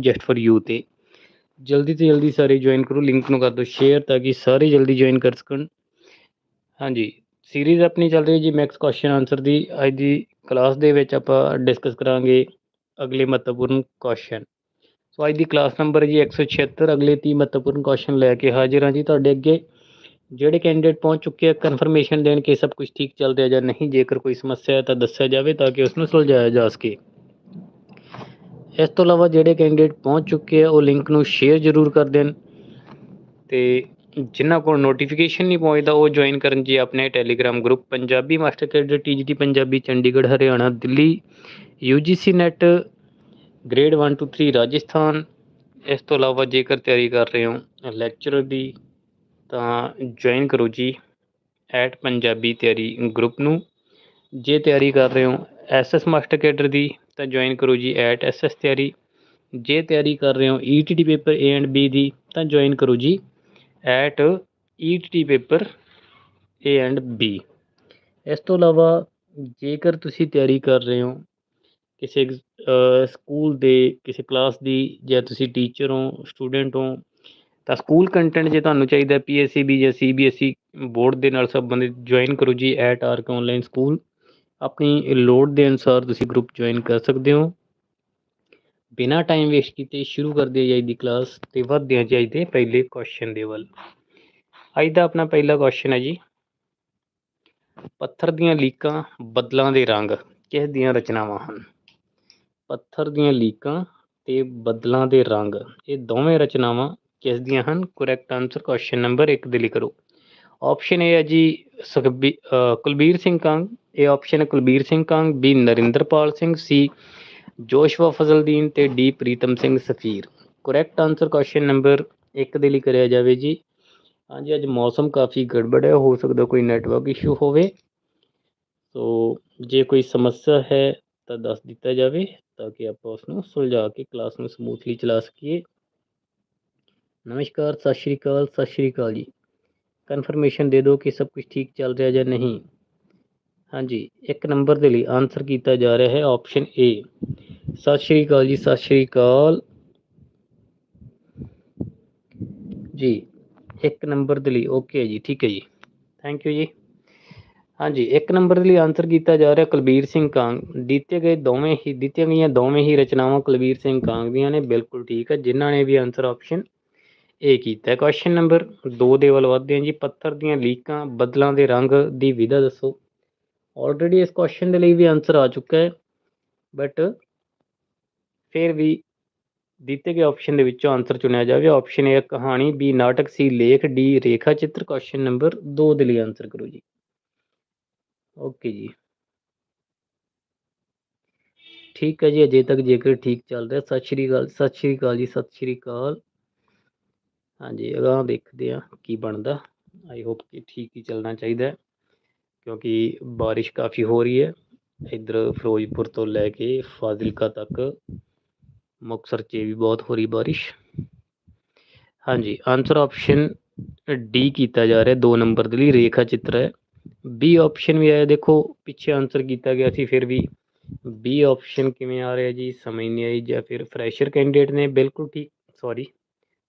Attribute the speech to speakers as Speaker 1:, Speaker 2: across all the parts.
Speaker 1: Just for you ਤੇ ਜਲਦੀ ਤੋਂ ਜਲਦੀ ਸਾਰੇ ਜੁਆਇਨ ਕਰੋ। ਲਿੰਕ ਨੂੰ ਕਰ ਦਿਓ ਸ਼ੇਅਰ ਤਾਂ ਕਿ ਸਾਰੇ ਜਲਦੀ ਜੁਆਇਨ ਕਰ ਸਕਣ। ਹਾਂਜੀ ਸੀਰੀਜ਼ ਆਪਣੀ ਚੱਲ ਰਹੀ ਹੈ ਜੀ ਮੈਕਸ ਕੁਐਸਚਨ ਆਨਸਰ ਦੀ। ਅੱਜ ਦੀ ਕਲਾਸ ਦੇ ਵਿੱਚ ਆਪਾਂ ਡਿਸਕਸ ਕਰਾਂਗੇ ਅਗਲੇ ਮਹੱਤਵਪੂਰਨ ਕੁਐਸਚਨ ਸੋ ਅੱਜ ਦੀ ਕਲਾਸ ਨੰਬਰ ਜੀ 176 ਅਗਲੇ 30 ਮਹੱਤਵਪੂਰਨ ਕੁਐਸਚਨ ਲੈ ਕੇ ਹਾਜ਼ਰ ਹਾਂ ਜੀ ਤੁਹਾਡੇ ਅੱਗੇ। ਜਿਹੜੇ ਕੈਂਡੀਡੇਟ ਪਹੁੰਚ ਚੁੱਕੇ ਆ ਕਨਫਰਮੇਸ਼ਨ ਦੇਣ ਕੇ ਸਭ ਕੁਝ ਠੀਕ ਚੱਲ ਰਿਹਾ ਜਾਂ ਨਹੀਂ, ਜੇਕਰ ਕੋਈ ਸਮੱਸਿਆ ਹੈ ਤਾਂ ਦੱਸਿਆ ਜਾਵੇ ਤਾਂ ਕਿ ਉਸ ਨੂੰ ਸੁਲਝਾਇਆ ਜਾ ਸਕੇ। ਇਸ ਤੋਂ ਇਲਾਵਾ ਜਿਹੜੇ ਕੈਂਡੀਡੇਟ ਪਹੁੰਚ ਚੁੱਕੇ ਆ, ਉਹ ਲਿੰਕ ਨੂੰ ਸ਼ੇਅਰ ਜ਼ਰੂਰ ਕਰ ਦੇਣ। ਤੇ ਜਿਨ੍ਹਾਂ ਕੋਲ ਨੋਟੀਫਿਕੇਸ਼ਨ ਨਹੀਂ ਪਹੁੰਚਦਾ, ਉਹ ਜੁਆਇਨ ਕਰਨ ਜੀ ਆਪਣੇ telegram group Punjabi master cadre TGT Punjabi, Chandigarh, Haryana, Delhi UGC net grade 1 to 3 Rajasthan. ਇਸ ਤੋਂ ਇਲਾਵਾ ਜੇਕਰ ਤਿਆਰੀ ਕਰ ਰਹੇ ਹੋ ਲੈਕਚਰਰ ਦੀ, ਤਾਂ ਜੁਆਇਨ ਕਰੋ ਜੀ ਐਟ ਪੰਜਾਬੀ ਤਿਆਰੀ ਗਰੁੱਪ ਨੂੰ। ਜੇ ਤਿਆਰੀ ਕਰ ਰਹੇ ਹੋ ਐਸਐਸ ਮਾਸਟਰ ਕੈਡਰ ਦੀ ਤਾਂ ਜੁਆਇਨ ਕਰੋ ਜੀ ਐਟ ਐਸਐਸ ਤਿਆਰੀ। ਜੇ ਤਿਆਰੀ ਕਰ ਰਹੇ ਹੋ ETT paper A and B ਦੀ, ਤਾਂ ਜੁਆਇਨ ਕਰੋ ਜੀ at ETT paper A and B ਇਸ ਤੋਂ ਇਲਾਵਾ ਜੇਕਰ ਤੁਸੀਂ ਤਿਆਰੀ ਕਰ ਰਹੇ ਹੋ ਕਿਸੇ ਸਕੂਲ ਦੇ ਕਿਸੇ ਕਲਾਸ ਦੀ ਜਾਂ ਤੁਸੀਂ ਟੀਚਰ ਹੋ ਸਟੂਡੈਂਟ ਹੋ, ਤਾਂ ਸਕੂਲ ਕੰਟੈਂਟ ਜੇ ਤੁਹਾਨੂੰ ਚਾਹੀਦਾ ਪੀਐਸਸੀਬੀ ਜਾਂ ਸੀਬੀਐਸਈ ਬੋਰਡ ਦੇ ਨਾਲ ਸੰਬੰਧਿਤ ਜੁਆਇਨ ਕਰੋ ਜੀ ਐਟ ਆਰਕ ਆਨਲਾਈਨ ਸਕੂਲ ਆਪਣੀ ਲੋੜ ਦੇ ਅਨੁਸਾਰ ਤੁਸੀਂ ਗਰੁੱਪ ਜੁਆਇਨ ਕਰ ਸਕਦੇ ਹੋ। ਬਿਨਾਂ ਟਾਈਮ ਵੇਸਟ ਕੀਤੇ ਸ਼ੁਰੂ ਕਰਦੇ ਹਾਂ ਦੀ ਕਲਾਸ ਤੇ ਵਧਦੇ ਹਾਂ ਦੇ ਪਹਿਲੇ ਕੁਐਸਚਨ ਦੇ ਵੱਲ। ਅੱਜ ਦਾ ਆਪਣਾ ਪਹਿਲਾ ਕੁਐਸਚਨ ਹੈ ਜੀ, ਪੱਥਰ ਦੀਆਂ ਲੀਕਾਂ ਬਦਲਾਂ ਦੇ ਰੰਗ ਕਿਸ ਦੀਆਂ ਰਚਨਾਵਾਂ ਹਨ? ਪੱਥਰ ਦੀਆਂ ਲੀਕਾਂ ਤੇ ਬੱਦਲਾਂ ਦੇ ਰੰਗ, ਇਹ ਦੋਵੇਂ ਰਚਨਾਵਾਂ ਕਿਸ ਦੀਆਂ ਹਨ? ਕਰੈਕਟ ਆਨਸਰ ਕੁਐਸਚਨ ਨੰਬਰ 1 ਦੇ ਲਈ ਕਰੋ। ਆਪਸ਼ਨ ਏ ਹੈ ਜੀ ਸੁਖਬੀ ਕੁਲਬੀਰ ਸਿੰਘ ਕੰਗ ਇਹ option Kulbir Singh Kang B Narinderpal Singh C Joshua Fazaldin ਤੇ D Pritam Singh Safir. Correct answer question number 1 ਦੇ ਲਈ ਕਰਿਆ ਜਾਵੇ ਜੀ। ਹਾਂਜੀ, ਅੱਜ ਮੌਸਮ ਕਾਫੀ ਗੜਬੜ ਹੈ, ਹੋ ਸਕਦਾ ਕੋਈ ਨੈਟਵਰਕ ਇਸ਼ੂ ਹੋਵੇ। ਸੋ ਜੇ ਕੋਈ ਸਮੱਸਿਆ ਹੈ ਤਾਂ ਦੱਸ ਦਿੱਤਾ ਜਾਵੇ ਤਾਂ ਕਿ ਆਪਾਂ ਉਸ ਨੂੰ ਸੁਲਝਾ ਕੇ ਕਲਾਸ ਨੂੰ ਸਮੂਥਲੀ ਚਲਾ ਸਕੀਏ। ਨਮਸਕਾਰ, ਸਤਿ ਸ਼੍ਰੀ ਅਕਾਲ, ਸਤਿ ਸ਼੍ਰੀ ਅਕਾਲ ਜੀ। ਕਨਫਰਮੇਸ਼ਨ ਦੇ ਦਿਓ ਕਿ ਸਭ ਕੁਝ ਠੀਕ ਚੱਲ ਰਿਹਾ ਜਾਂ ਨਹੀਂ। ਹਾਂਜੀ, ਇੱਕ ਨੰਬਰ ਦੇ ਲਈ ਆਨਸਰ ਕੀਤਾ ਜਾ ਰਿਹਾ ਹੈ ਆਪਸ਼ਨ ਏ ਸਤਿ ਸ਼੍ਰੀ ਅਕਾਲ ਜੀ, ਸਤਿ ਸ਼੍ਰੀ ਅਕਾਲ। ਜੀ, ਇੱਕ ਨੰਬਰ ਦੇ ਲਈ ਓਕੇ ਜੀ, ਠੀਕ ਹੈ ਜੀ। ਥੈਂਕ ਯੂ ਜੀ। ਹਾਂਜੀ, ਇੱਕ ਨੰਬਰ ਦੇ ਲਈ ਆਨਸਰ ਕੀਤਾ ਜਾ ਰਿਹਾ ਕੁਲਬੀਰ ਸਿੰਘ ਕਾਂਗ। ਦਿੱਤੇ ਗਏ ਦੋਵੇਂ ਹੀ, ਦਿੱਤੀਆਂ ਗਈਆਂ ਦੋਵੇਂ ਹੀ ਰਚਨਾਵਾਂ ਕੁਲਬੀਰ ਸਿੰਘ ਕਾਂਗ ਦੀਆਂ ਨੇ, ਬਿਲਕੁਲ ਠੀਕ ਹੈ, ਜਿਨ੍ਹਾਂ ਨੇ ਵੀ ਆਨਸਰ ਆਪਸ਼ਨ ਏ ਕੀਤਾ ਹੈ। ਕੁਐਸਚਨ ਨੰਬਰ 2 ਦੇ ਵੱਲ ਵਧਦੇ ਹਾਂ ਜੀ, ਪੱਥਰ ਦੀਆਂ ਲੀਕਾਂ, ਬਦਲਾਂ ਦੇ ਰੰਗ ਦੀ ਵਿਧਾ ਦੱਸੋ। ਆਲਰੇਡੀ ਇਸ ਕੁਐਸਚਨ ਦੇ ਲਈ ਵੀ ਆਨਸਰ ਆ ਚੁੱਕਾ ਹੈ ਬਟ ਫਿਰ ਵੀ ਦਿੱਤੇ ਗਏ ਆਪਸ਼ਨ ਦੇ ਵਿੱਚੋਂ ਆਨਸਰ ਚੁਣਿਆ ਜਾਵੇ। ਆਪਸ਼ਨ ਏ ਕਹਾਣੀ ਬੀ ਨਾਟਕ ਸੀ ਲੇਖ ਡੀ ਰੇਖਾ ਚਿੱਤਰ ਕੁਐਸਚਨ ਨੰਬਰ 2 ਦੇ ਲਈ ਆਨਸਰ ਕਰੋ ਜੀ। ਓਕੇ ਜੀ। ਠੀਕ ਹੈ ਜੀ, ਅਜੇ ਤੱਕ ਜੇਕਰ ਠੀਕ ਚੱਲ ਰਿਹਾ, ਸਤਿ ਸ਼੍ਰੀ ਅਕਾਲ, ਸਤਿ ਸ਼੍ਰੀ ਅਕਾਲ ਜੀ, ਸਤਿ ਸ਼੍ਰੀ ਅਕਾਲ। ਹਾਂਜੀ, ਅਗਾਂਹ ਦੇਖਦੇ ਆ ਕੀ ਬਣਦਾ। ਆਈ ਹੋਪ ਕਿ ਠੀਕ ਹੀ ਚੱਲਣਾ ਚਾਹੀਦਾ ਹੈ। ਕਿਉਂਕਿ ਬਾਰਿਸ਼ ਕਾਫੀ ਹੋ ਰਹੀ ਹੈ। ਇੱਧਰ ਫਿਰੋਜ਼ਪੁਰ ਤੋਂ ਲੈ ਕੇ ਫਾਜ਼ਿਲਕਾ ਤੱਕ, ਮੁਕਤਸਰ 'ਚ ਵੀ ਬਹੁਤ ਹੋ ਰਹੀ ਬਾਰਿਸ਼। ਹਾਂਜੀ ਆਨਸਰ ਆਪਸ਼ਨ ਡੀ ਕੀਤਾ ਜਾ ਰਿਹਾ 2 ਨੰਬਰ ਦੇ ਲਈ ਰੇਖਾ ਚਿੱਤਰ ਹੈ। ਬੀ ਆਪਸ਼ਨ ਵੀ ਆਇਆ, ਦੇਖੋ ਪਿੱਛੇ ਆਨਸਰ ਕੀਤਾ ਗਿਆ ਸੀ, ਫਿਰ ਵੀ ਬੀ ਆਪਸ਼ਨ ਕਿਵੇਂ ਆ ਰਿਹਾ ਜੀ, ਸਮਝ ਨਹੀਂ ਆਈ, ਜਾਂ ਫਿਰ ਫਰੈਸ਼ਰ ਕੈਂਡੀਡੇਟ ਨੇ, ਬਿਲਕੁਲ ਠੀਕ ਸੌਰੀ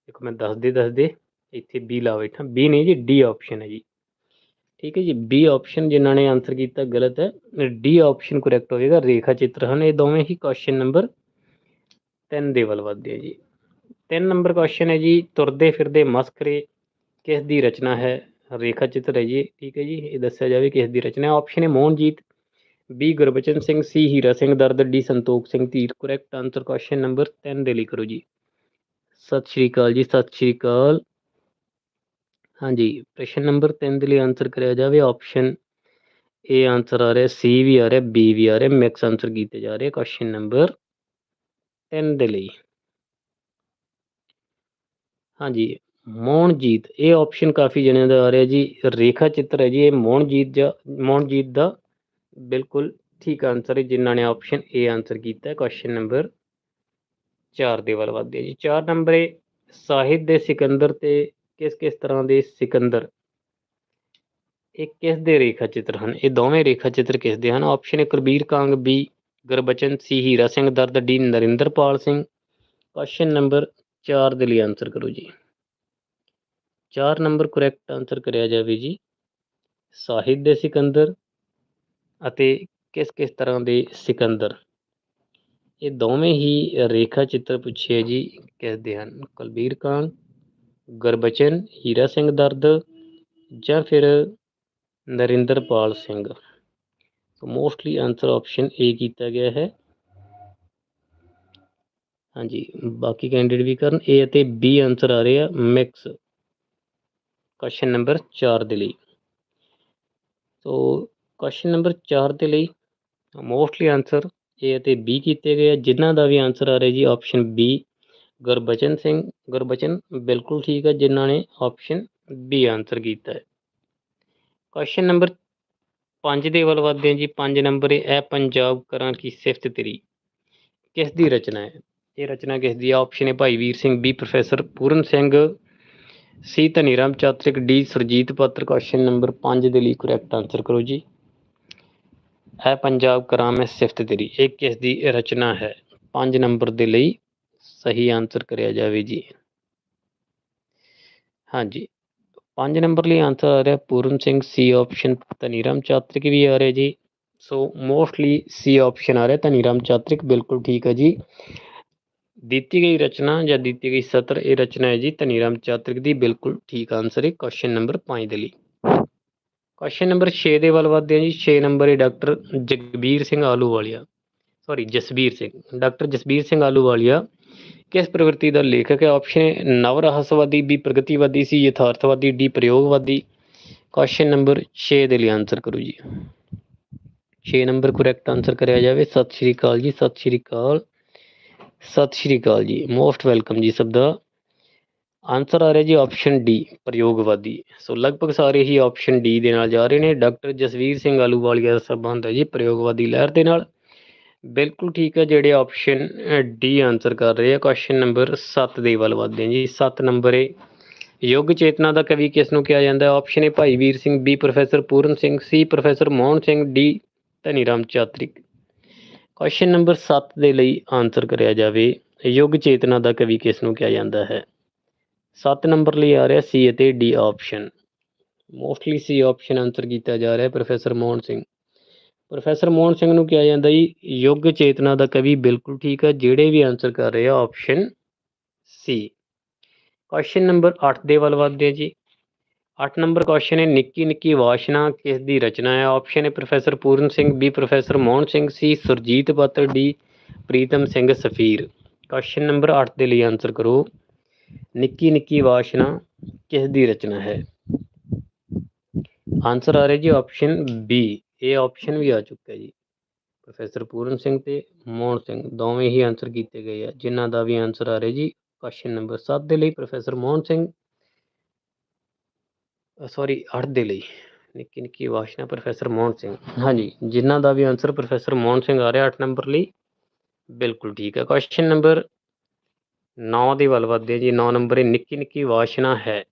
Speaker 1: ਦੇਖੋ ਮੈਂ ਦੱਸਦੇ ਦੱਸਦੇ ਇੱਥੇ ਬੀ ਲਾ ਬੈਠਾ। ਬੀ ਨਹੀਂ ਜੀ ਡੀ ਆਪਸ਼ਨ ਹੈ ਜੀ। ਠੀਕ ਹੈ ਜੀ ਬੀ ਆਪਸ਼ਨ ਜਿਨ੍ਹਾਂ ਨੇ ਆਨਸਰ ਕੀਤਾ ਗਲਤ ਹੈ ਡੀ ਆਪਸ਼ਨ ਕਰੈਕਟ ਹੋਵੇਗਾ ਰੇਖਾ ਚਿੱਤਰ ਹਨ, ਇਹ ਦੋਵੇਂ ਹੀ ਕੁਐਸਚਨ ਨੰਬਰ 3 ਦੇ ਵੱਲ ਵਧਦੇ ਆ ਜੀ। 3 ਨੰਬਰ ਕੁਐਸਚਨ ਹੈ ਜੀ, ਤੁਰਦੇ ਫਿਰਦੇ ਮਸਕਰੇ, ਕਿਸ ਦੀ ਰਚਨਾ ਹੈ ਰੇਖਾ ਚਿੱਤਰ ਹੈ ਜੀ, ਠੀਕ ਹੈ ਜੀ, ਇਹ ਦੱਸਿਆ ਜਾਵੇ ਕਿਸ ਦੀ ਰਚਨਾ ਹੈ। ਆਪਸ਼ਨ ਹੈ Mohanjit B Gurbachan Singh C Hira Singh Dard D Santokh Singh, Dhir correct answer question number 3 ਦੇ ਲਈ ਕਰੋ ਜੀ। ਸਤਿ ਸ਼੍ਰੀ ਅਕਾਲ ਜੀ, ਸਤਿ ਸ਼੍ਰੀ ਅਕਾਲ। ਹਾਂਜੀ, ਪ੍ਰਸ਼ਨ ਨੰਬਰ 3 ਦੇ ਲਈ ਆਨਸਰ ਕਰਿਆ ਜਾਵੇ ਆਪਸ਼ਨ ਏ ਆਨਸਰ ਆ ਰਿਹਾ ਸੀ ਵੀ ਆ ਰਿਹਾ ਬੀ ਵੀ ਆ ਰਿਹਾ ਮਿਕਸ ਆਨਸਰ ਕੀਤੇ ਜਾ ਰਹੇ ਕੁਐਸਚਨ ਨੰਬਰ 3 ਦੇ ਲਈ। ਹਾਂਜੀ, ਮੋਹਨਜੀਤ, ਇਹ ਆਪਸ਼ਨ ਕਾਫੀ ਜਣਿਆਂ ਦਾ ਆ ਰਿਹਾ ਜੀ, ਰੇਖਾ ਚਿੱਤਰ ਹੈ ਜੀ, ਇਹ ਮੋਹਨਜੀਤ ਜਾਂ ਮੋਹਨਜੀਤ ਦਾ ਬਿਲਕੁਲ ਠੀਕ ਆਨਸਰ ਹੈ, ਜਿਨ੍ਹਾਂ ਨੇ ਆਪਸ਼ਨ ਏ ਆਨਸਰ ਕੀਤਾ ਹੈ ਕੁਐਸਚਨ ਨੰਬਰ 4 ਦੇ ਵੱਲ ਵੱਧਦੇ ਆ ਜੀ। 4 ਨੰਬਰ ਹੈ, ਸਾਹਿਤ ਦੇ ਸਿਕੰਦਰ ਤੇ ਕਿਸ ਕਿਸ ਤਰ੍ਹਾਂ ਦੇ ਸਿਕੰਦਰ? ਇਹ ਕਿਸ ਦੇ ਰੇਖਾ ਚਿੱਤਰ ਹਨ? ਇਹ ਦੋਵੇਂ ਰੇਖਾ ਚਿੱਤਰ ਕਿਸ ਦੇ ਹਨ? ਆਪਸ਼ਨ ਹੈ Kulbir Kang B Gurbachan C Hira Singh, Dard D Narinderpal Singh. Question number 4 ਦੇ ਲਈ ਆਨਸਰ ਕਰੋ ਜੀ। 4 ਨੰਬਰ ਕਰੈਕਟ ਆਨਸਰ ਕਰਿਆ ਜਾਵੇ ਜੀ। ਸਾਹਿਤ ਦੇ ਸਿਕੰਦਰ ਅਤੇ ਕਿਸ ਕਿਸ ਤਰ੍ਹਾਂ ਦੇ ਸਿਕੰਦਰ? ਇਹ ਦੋਵੇਂ ਹੀ ਰੇਖਾ ਚਿੱਤਰ ਪੁੱਛੇ ਜੀ ਕਿਸ ਦੇ ਹਨ? ਕੁਲਬੀਰ ਕਾਂਗ ਗੁਰਬਚਨ, ਹੀਰਾ ਸਿੰਘ ਦਰਦ ਜਾਂ ਫਿਰ Narinderpal Singh? Mostly answer option A ਕੀਤਾ ਗਿਆ ਹੈ। ਹਾਂਜੀ, ਬਾਕੀ ਕੈਂਡੀਡੇਟ ਵੀ ਕਰਨ ਏ ਅਤੇ ਬੀ ਆਨਸਰ ਆ ਰਹੇ ਆ ਮਿਕਸ ਕੁਐਸਚਨ ਨੰਬਰ 4 ਦੇ ਲਈ। ਸੋ ਕੁਐਸਚਨ ਨੰਬਰ 4 ਦੇ ਲਈ ਮੋਸਟਲੀ ਆਨਸਰ ਏ ਅਤੇ ਬੀ ਕੀਤੇ ਗਏ ਆ। ਜਿਨ੍ਹਾਂ ਦਾ ਵੀ ਆਨਸਰ ਆ ਰਿਹਾ ਜੀ ਆਪਸ਼ਨ ਬੀ ਗੁਰਬਚਨ ਸਿੰਘ, ਗੁਰਬਚਨ ਬਿਲਕੁਲ ਠੀਕ ਹੈ ਜਿਨ੍ਹਾਂ ਨੇ ਆਪਸ਼ਨ ਬੀ ਆਨਸਰ ਕੀਤਾ ਹੈ। ਕੁਐਸਚਨ ਨੰਬਰ 5 ਦੇ ਵੱਲ ਵਧਦੇ ਹਾਂ ਜੀ। 5 ਨੰਬਰ ਇਹ ਪੰਜਾਬ ਕਰਾਂ ਕੀ ਸਿਫਤ ਤੇਰੀ। ਕਿਸ ਦੀ ਰਚਨਾ ਹੈ? ਇਹ ਰਚਨਾ ਕਿਸ ਦੀ ਹੈ ਆਪਸ਼ਨ ਹੈ Bhai Vir Singh B professor Puran Singh C Dhaniram Chatrik D Surjit Patar. Question number 5 ਦੇ ਲਈ ਕਰੈਕਟ ਆਨਸਰ ਕਰੋ ਜੀ। ਇਹ ਪੰਜਾਬ ਕਰਾਂ ਮੈਂ ਸਿਫਤ ਤੇਰੀ। ਇਹ ਕਿਸ ਦੀ ਰਚਨਾ ਹੈ? 5 ਨੰਬਰ ਦੇ ਲਈ ਸਹੀ ਆਨਸਰ ਕਰਿਆ ਜਾਵੇ ਜੀ। ਹਾਂਜੀ। 5 ਨੰਬਰ ਲਈ ਆਨਸਰ ਆ ਰਿਹਾ ਪੂਰਨ ਸਿੰਘ ਸੀ ਆਪਸ਼ਨ ਧਨੀਰਾਮ ਚਾਤਰਿਕ ਵੀ ਆ ਰਿਹਾ ਜੀ। ਸੋ ਮੋਸਟਲੀ ਸੀ ਆਪਸ਼ਨ ਆ ਰਿਹਾ ਧਨੀਰਾਮ ਚਾਤਰਿਕ, ਬਿਲਕੁਲ ਠੀਕ ਹੈ ਜੀ। ਦਿੱਤੀ ਗਈ ਰਚਨਾ ਜਾਂ ਦਿੱਤੀ ਗਈ ਸਤਰ, ਇਹ ਰਚਨਾ ਹੈ ਜੀ ਧਨੀਰਾਮ ਚਾਤਰਿਕ ਦੀ, ਬਿਲਕੁਲ ਠੀਕ ਆਨਸਰ ਹੈ। ਕੁਐਸਚਨ ਨੰਬਰ 5 ਦੇ ਲਈ। ਕੁਐਸਚਨ ਨੰਬਰ 6 ਦੇ ਵੱਲ ਵਧਦੇ ਹਾਂ ਜੀ। 6 ਨੰਬਰ ਹੈ doctor Jagbir Singh Ahluwalia sorry Jasbir Singh. Doctor Jasbir Singh Ahluwalia ਕਿਸ ਪ੍ਰਵਿਰਤੀ ਦਾ ਲੇਖਕ ਹੈ? ਆਪਸ਼ਨ ਨਵ ਰਹੱਸਵਾਦੀ ਬੀ ਪ੍ਰਗਤੀਵਾਦੀ ਸੀ ਯਥਾਰਥਵਾਦੀ ਡੀ ਪ੍ਰਯੋਗਵਾਦੀ। ਕੁਐਸਚਨ ਨੰਬਰ 6 ਦੇ ਲਈ ਆਨਸਰ ਕਰੋ ਜੀ। 6 ਨੰਬਰ ਕਰੈਕਟ ਆਨਸਰ ਕਰਿਆ ਜਾਵੇ। ਸਤਿ ਸ਼੍ਰੀ ਅਕਾਲ ਜੀ, ਸਤਿ ਸ਼੍ਰੀ ਅਕਾਲ। ਸਤਿ ਸ਼੍ਰੀ ਅਕਾਲ ਜੀ। ਮੋਸਟ ਵੈਲਕਮ ਜੀ ਸਭ ਦਾ। ਆਨਸਰ ਆ ਰਿਹਾ ਜੀ ਆਪਸ਼ਨ ਡੀ ਪ੍ਰਯੋਗਵਾਦੀ। ਸੋ ਲਗਭਗ ਸਾਰੇ ਹੀ ਆਪਸ਼ਨ ਡੀ ਦੇ ਨਾਲ ਜਾ ਰਹੇ ਨੇ। ਡਾਕਟਰ ਜਸਵੀਰ ਸਿੰਘ ਆਲੂਵਾਲੀਆ ਦਾ ਸੰਬੰਧ ਹੈ ਜੀ ਪ੍ਰਯੋਗਵਾਦੀ ਲਹਿਰ ਦੇ ਨਾਲ। ਬਿਲਕੁਲ ਠੀਕ ਹੈ, ਜਿਹੜੇ ਆਪਸ਼ਨ ਡੀ ਆਨਸਰ ਕਰ ਰਹੇ ਆ ਕੁਐਸਚਨ ਨੰਬਰ 7 ਦੇ ਵੱਲ ਵਧਦੇ ਹਾਂ ਜੀ। 7 ਨੰਬਰ ਏ। ਯੁੱਗ ਚੇਤਨਾ ਦਾ ਕਵੀ ਕਿਸ ਨੂੰ ਕਿਹਾ ਜਾਂਦਾ ਹੈ? ਆਪਸ਼ਨ ਹੈ Bhai Vir Singh B professor Puran Singh C professor Mohan Singh D Dhaniram Chatrik. Question number 7 ਦੇ ਲਈ ਆਨਸਰ ਕਰਿਆ ਜਾਵੇ। ਯੁੱਗ ਚੇਤਨਾ ਦਾ ਕਵੀ ਕਿਸ ਨੂੰ ਕਿਹਾ ਜਾਂਦਾ ਹੈ? 7 ਨੰਬਰ ਲਈ ਆ ਰਿਹਾ ਸੀ ਅਤੇ D option mostly C option answer ਕੀਤਾ ਜਾ ਰਿਹਾ ਹੈ ਪ੍ਰੋਫੈਸਰ ਮੋਹਨ ਸਿੰਘ। ਪ੍ਰੋਫੈਸਰ ਮੋਹਨ ਸਿੰਘ ਨੂੰ ਕਿਹਾ ਜਾਂਦਾ ਜੀ, ਯੁੱਗ ਚੇਤਨਾ ਦਾ ਕਵੀ ਬਿਲਕੁਲ ਠੀਕ ਹੈ, ਜਿਹੜੇ ਵੀ ਆਨਸਰ ਕਰ ਰਹੇ ਆ ਆਪਸ਼ਨ ਸੀ ਕੁਐਸਚਨ ਨੰਬਰ 8 ਦੇ ਵੱਲ ਵੱਧਦੇ ਹਾਂ ਜੀ। 8 ਨੰਬਰ ਕੁਐਸਚਨ ਹੈ, ਨਿੱਕੀ ਨਿੱਕੀ ਵਾਸ਼ਨਾ ਕਿਸ ਦੀ ਰਚਨਾ ਹੈ? ਆਪਸ਼ਨ ਹੈ professor Puran Singh B professor Mohan Singh C Surjit Patar D Pritam Singh Safir. Question number 8 ਦੇ ਲਈ ਆਨਸਰ ਕਰੋ। ਨਿੱਕੀ ਨਿੱਕੀ ਵਾਸ਼ਨਾ ਕਿਸ ਦੀ ਰਚਨਾ ਹੈ? ਆਨਸਰ ਆ ਰਿਹਾ ਜੀ ਆਪਸ਼ਨ ਬੀ ਇਹ ਆਪਸ਼ਨ ਵੀ ਆ ਚੁੱਕਾ ਜੀ ਪ੍ਰੋਫੈਸਰ ਪੂਰਨ ਸਿੰਘ ਤੇ ਮੋਹਨ ਸਿੰਘ ਦੋਵੇਂ ਹੀ ਆਨਸਰ ਕੀਤੇ ਗਏ ਆ, ਜਿਨ੍ਹਾਂ ਦਾ ਵੀ ਆਨਸਰ ਆ ਰਿਹਾ ਜੀ। ਕੁਐਸਚਨ ਨੰਬਰ 7 ਦੇ ਲਈ ਪ੍ਰੋਫੈਸਰ ਮੋਹਨ ਸਿੰਘ ਸੌਰੀ 8 ਦੇ ਲਈ। ਨਿੱਕੀ ਨਿੱਕੀ ਵਾਸ਼ਨਾ ਪ੍ਰੋਫੈਸਰ ਮੋਹਨ ਸਿੰਘ ਹਾਂਜੀ, ਜਿਨ੍ਹਾਂ ਦਾ ਵੀ ਆਨਸਰ ਪ੍ਰੋਫੈਸਰ ਮੋਹਨ ਸਿੰਘ ਆ ਰਿਹਾ 8 ਨੰਬਰ ਲਈ, ਬਿਲਕੁਲ ਠੀਕ ਹੈ। ਕੁਐਸਚਨ ਨੰਬਰ 9 ਦੀ ਵੱਲ ਵਧਦੇ ਹਾਂ ਜੀ। 9 ਨੰਬਰ ਹੈ ਨਿੱਕੀ ਨਿੱਕੀ ਵਾਸ਼ਨਾ ਹੈ।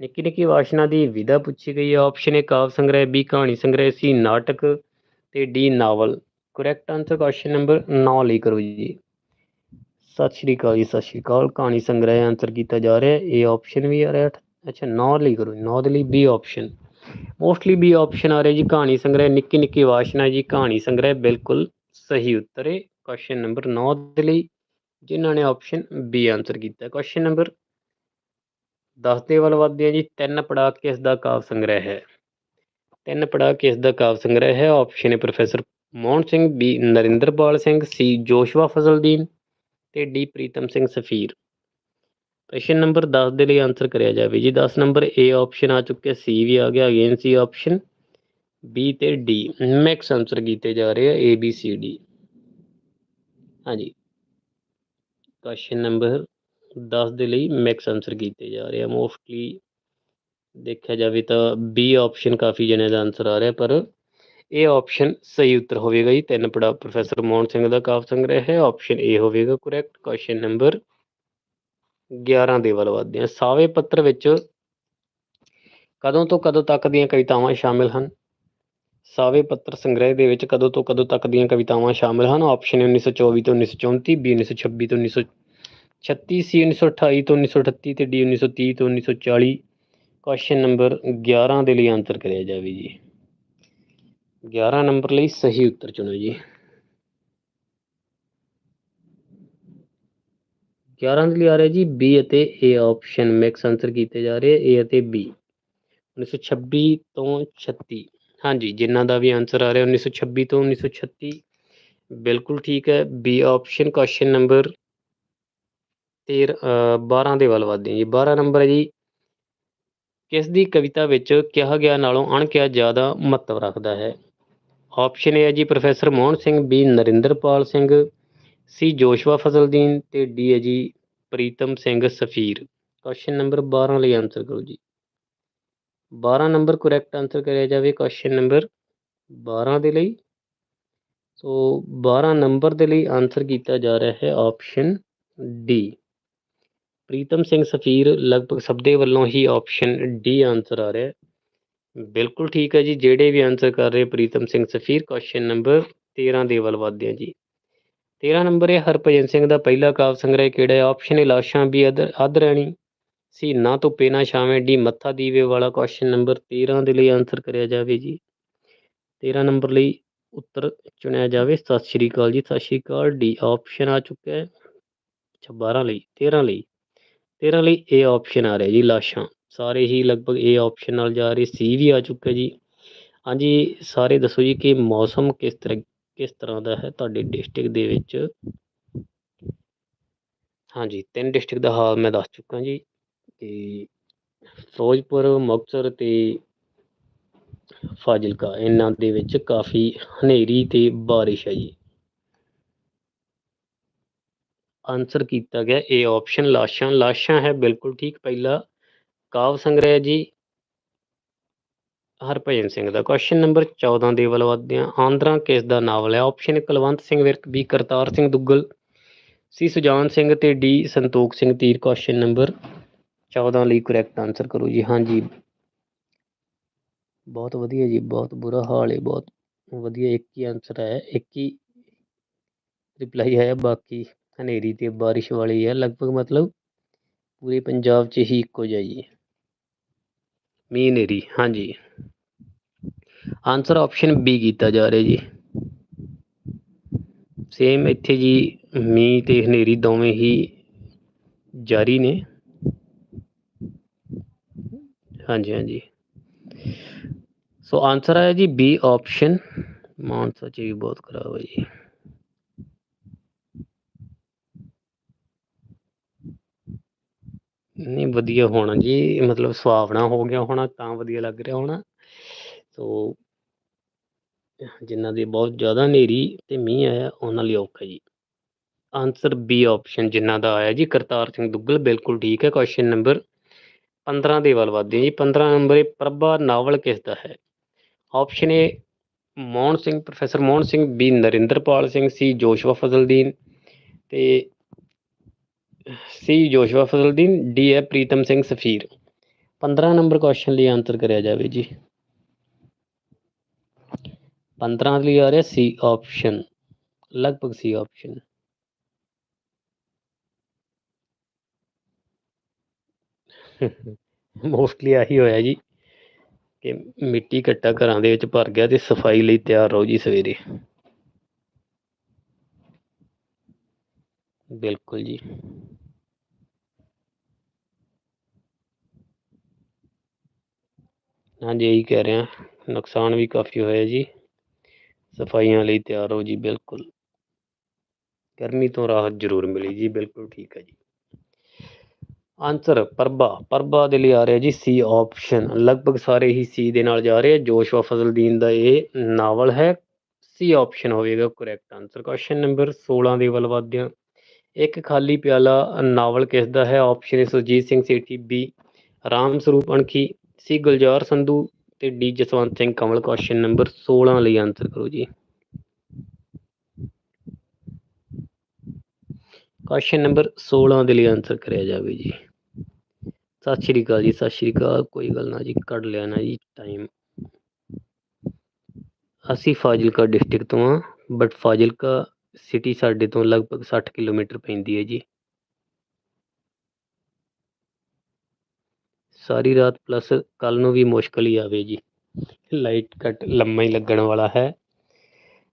Speaker 1: ਨਿੱਕੀ ਨਿੱਕੀ ਵਾਸ਼ਨਾ ਦੀ ਵਿਧਾ ਪੁੱਛੀ ਗਈ ਹੈ। ਆਪਸ਼ਨ ਹੈ ਕਾਵ ਸੰਗ੍ਰਹਿ ਬੀ ਕਹਾਣੀ ਸੰਗ੍ਰਹਿ ਸੀ ਨਾਟਕ ਤੇ ਡੀ ਨਾਵਲ। ਕਰੈਕਟ ਆਨਸਰ ਕੁਐਸਚਨ ਨੰਬਰ 9 ਲਈ ਕਰੋ ਜੀ। ਸਤਿ ਸ਼੍ਰੀ ਅਕਾਲ ਜੀ, ਸਤਿ ਸ਼੍ਰੀ ਅਕਾਲ। ਕਹਾਣੀ ਸੰਗ੍ਰਹਿ ਆਨਸਰ ਕੀਤਾ ਜਾ ਰਿਹਾ ਹੈ। ਇਹ ਆਪਸ਼ਨ ਵੀ ਆ ਰਿਹਾ ਅੱਛਾ 9 ਲਈ ਕਰੋ 9 ਦੇ ਲਈ B option mostly B option ਆ ਰਿਹਾ ਜੀ। ਕਹਾਣੀ ਸੰਗ੍ਰਹਿ, ਨਿੱਕੀ ਨਿੱਕੀ ਵਾਸ਼ਨਾ ਜੀ। ਕਹਾਣੀ ਸੰਗ੍ਰਹਿ ਬਿਲਕੁਲ ਸਹੀ ਉੱਤਰ ਹੈ। ਕੁਐਸਚਨ ਨੰਬਰ 9 ਦੇ ਲਈ ਜਿਨ੍ਹਾਂ ਨੇ ਆਪਸ਼ਨ ਬੀ ਆਨਸਰ ਕੀਤਾ। ਕੁਐਸਚਨ ਨੰਬਰ 10 ਦੇ ਵੱਲ ਵੱਧਦੇ ਹਾਂ ਜੀ, ਤਿੰਨ ਪੜਾਅ ਕਿਸ ਦਾ ਕਾਵਿ ਸੰਗ੍ਰਹਿ ਹੈ। ਤਿੰਨ ਪੜਾਅ ਕਿਸ ਦਾ ਕਾਵਿ ਸੰਗ੍ਰਹਿ ਹੈ। ਆਪਸ਼ਨ ਹੈ professor Mohan Singh B Narinderpal Singh C Joshua Fazaldin ਤੇ D Pritam Singh Safir. Question number 10 ਦੇ ਲਈ ਆਨਸਰ ਕਰਿਆ ਜਾਵੇ ਜੀ। 10 ਨੰਬਰ ਏ ਆਪਸ਼ਨ ਆ ਚੁੱਕਿਆ ਸੀ ਵੀ ਆ ਗਿਆ ਅਗੇਨ ਸੀ ਆਪਸ਼ਨ ਬੀ ਤੇ ਡੀ ਮੈਕਸ ਆਨਸਰ ਕੀਤੇ ਜਾ ਰਹੇ ਆ ਏ ਬੀ ਸੀ ਡੀ ਹਾਂਜੀ। ਕੁਐਸਚਨ ਨੰਬਰ 10 ਦੇ ਲਈ ਮੈਕਸ ਆਨਸਰ ਕੀਤੇ ਜਾ ਰਹੇ ਆ। ਮੋਸਟਲੀ ਦੇਖਿਆ ਜਾਵੇ ਤਾਂ ਬੀ ਆਪਸ਼ਨ ਕਾਫੀ ਜਣਿਆਂ ਦਾ ਆਨਸਰ ਆ ਰਿਹਾ, ਪਰ ਇਹ ਆਪਸ਼ਨ ਸਹੀ ਉੱਤਰ ਹੋਵੇਗਾ ਜੀ। ਤਿੰਨ ਪੜਾ, ਪ੍ਰੋਫੈਸਰ ਮੋਹਨ ਸਿੰਘ ਦਾ ਕਾਵ ਸੰਗ੍ਰਹਿ ਹੈ। ਆਪਸ਼ਨ ਏ ਹੋਵੇਗਾ ਕਰੈਕਟ ਕੁਐਸਚਨ ਨੰਬਰ 11 ਦੇ ਵੱਲ ਵਧਦੇ ਹਾਂ ਸਾਵੇ ਪੱਤਰ ਵਿੱਚ ਕਦੋਂ ਤੋਂ ਕਦੋਂ ਤੱਕ ਦੀਆਂ ਕਵਿਤਾਵਾਂ ਸ਼ਾਮਿਲ ਹਨ? ਸਾਵੇ ਪੱਤਰ ਸੰਗ੍ਰਹਿ ਦੇ ਵਿੱਚ ਕਦੋਂ ਤੋਂ ਕਦੋਂ ਤੱਕ ਦੀਆਂ ਕਵਿਤਾਵਾਂ ਸ਼ਾਮਿਲ ਹਨ? ਆਪਸ਼ਨ 1924 ਤੋਂ 1934 ਬੀ 1926 ਤੋਂ 1900 36 ਸੀ 1928 ਤੋਂ 1938 ਤੇ ਡੀ 1930 ਤੋਂ 1940 ਕੁਐਸਚਨ ਨੰਬਰ 11 ਦੇ ਲਈ ਆਨਸਰ ਕਰਿਆ ਜਾਵੇ ਜੀ। 11 ਨੰਬਰ ਲਈ ਸਹੀ ਉੱਤਰ ਚੁਣੋ ਜੀ। 11 ਦੇ ਲਈ ਆ ਰਿਹਾ ਜੀ ਬੀ ਅਤੇ ਏ ਆਪਸ਼ਨ ਮਿਕਸ ਆਨਸਰ ਕੀਤੇ ਜਾ ਰਹੇ ਏ ਅਤੇ ਬੀ 1926 ਤੋਂ 36 ਹਾਂਜੀ ਜਿਨ੍ਹਾਂ ਦਾ ਵੀ ਆਨਸਰ ਆ ਰਿਹਾ 1926 ਤੋਂ 1936 ਬਿਲਕੁਲ ਠੀਕ ਹੈ। ਬੀ ਆਪਸ਼ਨ ਕੁਐਸਚਨ ਨੰਬਰ 13 12 ਦੇ ਵੱਲ ਵਧਦੇ ਹਾਂ ਜੀ। 12 ਨੰਬਰ ਹੈ ਜੀ। ਕਿਸ ਦੀ ਕਵਿਤਾ ਵਿੱਚ ਕਿਹਾ ਗਿਆ ਨਾਲੋਂ ਅਣਕਿਹਾ ਜ਼ਿਆਦਾ ਮਹੱਤਵ ਰੱਖਦਾ ਹੈ? ਆਪਸ਼ਨ ਏ ਹੈ ਜੀ, professor Mohan Singh B Narinderpal Singh C Joshua Fazaldin ਤੇ ਡੀ ਹੈ ਜੀ, ਪ੍ਰੀਤਮ ਸਿੰਘ ਸਫੀਰ। ਕੁਐਸਚਨ ਨੰਬਰ 12 ਲਈ ਆਨਸਰ ਕਰੋ ਜੀ। 12 ਨੰਬਰ ਕਰੈਕਟ ਆਨਸਰ ਕਰਿਆ ਜਾਵੇ ਕੁਐਸਚਨ ਨੰਬਰ 12 ਦੇ ਲਈ। ਸੋ 12 ਨੰਬਰ ਦੇ ਲਈ ਆਨਸਰ ਕੀਤਾ ਜਾ ਰਿਹਾ ਹੈ ਆਪਸ਼ਨ ਡੀ ਪ੍ਰੀਤਮ ਸਿੰਘ ਸਫੀਰ ਲਗਭਗ ਸਭ ਦੇ ਵੱਲੋਂ ਹੀ ਆਪਸ਼ਨ ਡੀ ਆਨਸਰ ਆ ਰਿਹਾ ਹੈ। ਬਿਲਕੁਲ ਠੀਕ ਹੈ ਜੀ, ਜਿਹੜੇ ਵੀ ਆਨਸਰ ਕਰ ਰਹੇ ਪ੍ਰੀਤਮ ਸਿੰਘ ਸਫੀਰ ਕੁਐਸਚਨ ਨੰਬਰ 13 ਦੇ ਵੱਲ ਵਧਦੇ ਹਾਂ ਜੀ। 13 ਨੰਬਰ ਹੈ ਹਰਭਜਨ ਸਿੰਘ ਦਾ ਪਹਿਲਾ ਕਾਵ ਸੰਗ੍ਰਹਿ ਕਿਹੜਾ ਹੈ? ਆਪਸ਼ਨ ਹੈ ਲਾਸ਼ਾਂ ਵੀ ਅਧ ਰਹਿਣੀ ਸੀ ਨਾ ਧੁੱਪੇ, ਨਾ ਛਾਵੇਂ। ਡੀ ਮੱਥਾ ਦੀਵੇ ਵਾਲਾ। ਕੁਐਸਚਨ ਨੰਬਰ 13 ਦੇ ਲਈ ਆਨਸਰ ਕਰਿਆ ਜਾਵੇ ਜੀ। 13 ਨੰਬਰ ਲਈ ਉੱਤਰ ਚੁਣਿਆ ਜਾਵੇ। ਸਤਿ ਸ਼੍ਰੀ ਅਕਾਲ ਜੀ, ਸਤਿ ਸ਼੍ਰੀ ਅਕਾਲ। ਡੀ ਆਪਸ਼ਨ ਆ ਚੁੱਕਾ ਹੈ। 12 ਲਈ 13 ਲਈ। 13 ਲਈ ਏ ਆਪਸ਼ਨ ਆ ਰਿਹਾ ਜੀ ਲਾਸ਼ਾਂ। ਸਾਰੇ ਹੀ ਲਗਭਗ ਏ ਆਪਸ਼ਨ ਨਾਲ ਜਾ ਰਹੇ ਸੀ ਵੀ ਆ ਚੁੱਕਾ ਜੀ। ਹਾਂਜੀ, ਸਾਰੇ ਦੱਸੋ ਜੀ ਕਿ ਮੌਸਮ ਕਿਸ ਤਰ੍ਹਾਂ ਕਿਸ ਤਰ੍ਹਾਂ ਦਾ ਹੈ ਤੁਹਾਡੇ ਡਿਸਟ੍ਰਿਕਟ ਦੇ ਵਿੱਚ? ਹਾਂਜੀ, ਤਿੰਨ ਡਿਸਟ੍ਰਿਕਟ ਦਾ ਹਾਲ ਮੈਂ ਦੱਸ ਚੁੱਕਾ ਜੀ। ਕਿ ਫਿਰੋਜ਼ਪੁਰ, ਮੁਕਤਸਰ ਤੇ ਫਾਜ਼ਿਲਕਾ, ਇਹਨਾਂ ਦੇ ਵਿੱਚ ਕਾਫੀ ਹਨੇਰੀ ਤੇ ਬਾਰਿਸ਼ ਹੈ ਜੀ। ਆਨਸਰ ਕੀਤਾ ਗਿਆ ਏ ਆਪਸ਼ਨ ਲਾਸ਼ਾਂ ਲਾਸ਼ਾਂ ਹੈ, ਬਿਲਕੁਲ ਠੀਕ। ਪਹਿਲਾ ਕਾਵ ਸੰਗ੍ਰਹਿ ਜੀ, ਹਰਭਜਨ ਸਿੰਘ ਦਾ ਕੁਐਸਚਨ ਨੰਬਰ 14 ਦੇ ਵੱਲ ਵਧਦੇ ਹਾਂ ਆਂਦਰਾ ਕਿਸ ਦਾ ਨਾਵਲ ਹੈ। Option Kulwant Singh Virk B Kartar Singh Duggal C Sujan Singh ਤੇ ਡੀ ਸੰਤੋਖ ਸਿੰਘ ਤੀਰ। ਕੁਐਸਚਨ ਨੰਬਰ 14 ਲਈ ਕਰੈਕਟ ਆਨਸਰ ਕਰੋ ਜੀ। ਹਾਂਜੀ। ਬਹੁਤ ਵਧੀਆ ਜੀ, ਬਹੁਤ ਬੁਰਾ ਹਾਲ ਹੈ, ਬਹੁਤ ਵਧੀਆ, ਇੱਕ ਹੀ ਆਨਸਰ ਹੈ ਇੱਕ ਹੀ ਰਿਪਲਾਈ ਹੈ ਬਾਕੀ ਹਨੇਰੀ ਤੇ ਬਾਰਿਸ਼ ਵਾਲੀ ਹੈ ਲਗਭਗ ਮਤਲਬ ਪੂਰੇ ਪੰਜਾਬ 'ਚ ਹੀ ਇੱਕੋ ਜਿਹਾ ਜੀ ਮੀਂਹ ਹਨੇਰੀ ਹਾਂਜੀ ਆਨਸਰ ਆਪਸ਼ਨ ਬੀ ਕੀਤਾ ਜਾ ਰਿਹਾ ਜੀ ਸੇਮ ਇੱਥੇ ਜੀ ਮੀਂਹ ਤੇ ਹਨੇਰੀ ਦੋਵੇਂ ਹੀ ਜਾਰੀ ਨੇ ਹਾਂਜੀ ਹਾਂਜੀ ਸੋ ਆਨਸਰ ਆਇਆ ਜੀ ਬੀ ਆਪਸ਼ਨ ਮਾਨਸਾ ਚ ਵੀ ਬਹੁਤ ਖਰਾਬ ਹੈ ਜੀ ਨਹੀਂ, ਵਧੀਆ ਹੋਣਾ ਜੀ, ਮਤਲਬ ਸੁਹਾਵਣਾ ਹੋ ਗਿਆ ਹੋਣਾ, ਤਾਂ ਵਧੀਆ ਲੱਗ ਰਿਹਾ ਹੋਣਾ। ਸੋ ਜਿਨ੍ਹਾਂ ਦੀ ਬਹੁਤ ਜ਼ਿਆਦਾ ਹਨੇਰੀ ਤੇ ਮੀਂਹ ਆਇਆ, ਉਹਨਾਂ ਲਈ ਔਖਾ ਜੀ। ਆਨਸਰ ਬੀ ਆਪਸ਼ਨ ਜਿਨ੍ਹਾਂ ਦਾ ਆਇਆ ਜੀ, ਕਰਤਾਰ ਸਿੰਘ ਦੁੱਗਲ, ਬਿਲਕੁਲ ਠੀਕ ਹੈ ਕੁਐਸਚਨ ਨੰਬਰ 15 ਦੇ ਵੱਲ ਵਧਦੇ ਜੀ। 15 ਨੰਬਰ ਇਹ ਪ੍ਰਭਾ ਨਾਵਲ ਕਿਸ ਦਾ ਹੈ? Option A Mohan Singh professor Mohan Singh B Narinderpal Singh C Joshua Fazaldin ਤੇ ਸੀ ਜੋਸ਼ਵਾ ਫਜ਼ਲਦੀਨ, ਡੀ ਹੈ ਪ੍ਰੀਤਮ ਸਿੰਘ ਸਫੀਰ। 15 ਨੰਬਰ ਕੁਐਸਚਨ ਲਈ ਆਨਸਰ ਕਰਿਆ ਜਾਵੇ ਜੀ। 15 ਲਈ ਆ ਰਿਹਾ ਸੀ ਆਪਸ਼ਨ ਲਗਭਗ ਸੀ ਆਪਸ਼ਨ ਮੋਸਟਲੀ ਆਹੀ ਹੋਇਆ ਜੀ ਕਿ ਮਿੱਟੀ ਘੱਟਾ ਘਰਾਂ ਦੇ ਵਿੱਚ ਭਰ ਗਿਆ ਤੇ ਸਫ਼ਾਈ ਲਈ ਤਿਆਰ ਰਹੋ ਜੀ ਸਵੇਰੇ। ਬਿਲਕੁਲ ਜੀ। ਹਾਂਜੀ, ਇਹੀ ਕਹਿ ਰਿਹਾ। ਨੁਕਸਾਨ ਵੀ ਕਾਫੀ ਹੋਇਆ ਜੀ। ਸਫਾਈਆਂ ਲਈ ਤਿਆਰ ਹੋ ਜੀ, ਬਿਲਕੁਲ। ਗਰਮੀ ਤੋਂ ਰਾਹਤ ਜ਼ਰੂਰ ਮਿਲੀ ਜੀ, ਬਿਲਕੁਲ ਠੀਕ ਹੈ ਜੀ। ਆਨਸਰ ਪਰਬਾ। ਪਰਬਾ ਦੇ ਲਈ ਆ ਰਿਹਾ ਜੀ ਸੀ ਆਪਸ਼ਨ ਲਗਭਗ ਸਾਰੇ ਹੀ ਸੀ ਦੇ ਨਾਲ ਜਾ ਰਹੇ ਆ। ਜੋਸ਼ਵਾ ਫਜ਼ਲਦੀਨ ਦਾ ਇਹ ਨਾਵਲ ਹੈ। ਸੀ ਆਪਸ਼ਨ ਹੋਵੇਗਾ ਕਰੈਕਟ ਆਨਸਰ ਕੁਐਸਚਨ ਨੰਬਰ 16 ਦੇ ਵੱਲ ਵਧਦੇ ਹਾਂ ਇੱਕ ਖਾਲੀ ਪਿਆਲਾ ਨਾਵਲ ਕਿਸ ਦਾ ਹੈ? ਆਪਸ਼ਨ ਹੈ ਸੁਰਜੀਤ ਸਿੰਘ ਸੇਠੀ ਬੀ ਰਾਮ ਸਰੂਪ ਅਣਖੀ। ਸੀ ਗੁਲਜ਼ਾਰ ਸੰਧੂ ਤੇ D Jaswant Singh Kamal question number 16 ਲਈ ਆਨਸਰ ਕਰੋ ਜੀ। ਕੁਐਸਚਨ ਨੰਬਰ 16 ਦੇ ਲਈ ਆਨਸਰ ਕਰਿਆ ਜਾਵੇ ਜੀ। ਸਤਿ ਸ਼੍ਰੀ ਅਕਾਲ ਜੀ, ਸਤਿ ਸ਼੍ਰੀ ਅਕਾਲ। ਕੋਈ ਗੱਲ ਨਾ ਜੀ, ਕੱਢ ਲਿਆ ਨਾ ਜੀ ਟਾਈਮ ਅਸੀਂ ਫਾਜ਼ਿਲਕਾ ਡਿਸਟ੍ਰਿਕਟ ਤੋਂ ਆ ਬਟ ਫਾਜ਼ਿਲਕਾ ਸਿਟੀ ਸਾਡੇ ਤੋਂ ਲਗਭਗ 60 ਕਿਲੋਮੀਟਰ ਪੈਂਦੀ ਹੈ ਜੀ। ਸਾਰੀ ਰਾਤ ਪਲੱਸ ਕੱਲ ਨੂੰ ਵੀ ਮੁਸ਼ਕਲ ਹੀ ਆਵੇ ਜੀ। ਲਾਈਟ ਕੱਟ ਲੰਮਾ ਹੀ ਲੱਗਣ ਵਾਲਾ ਹੈ।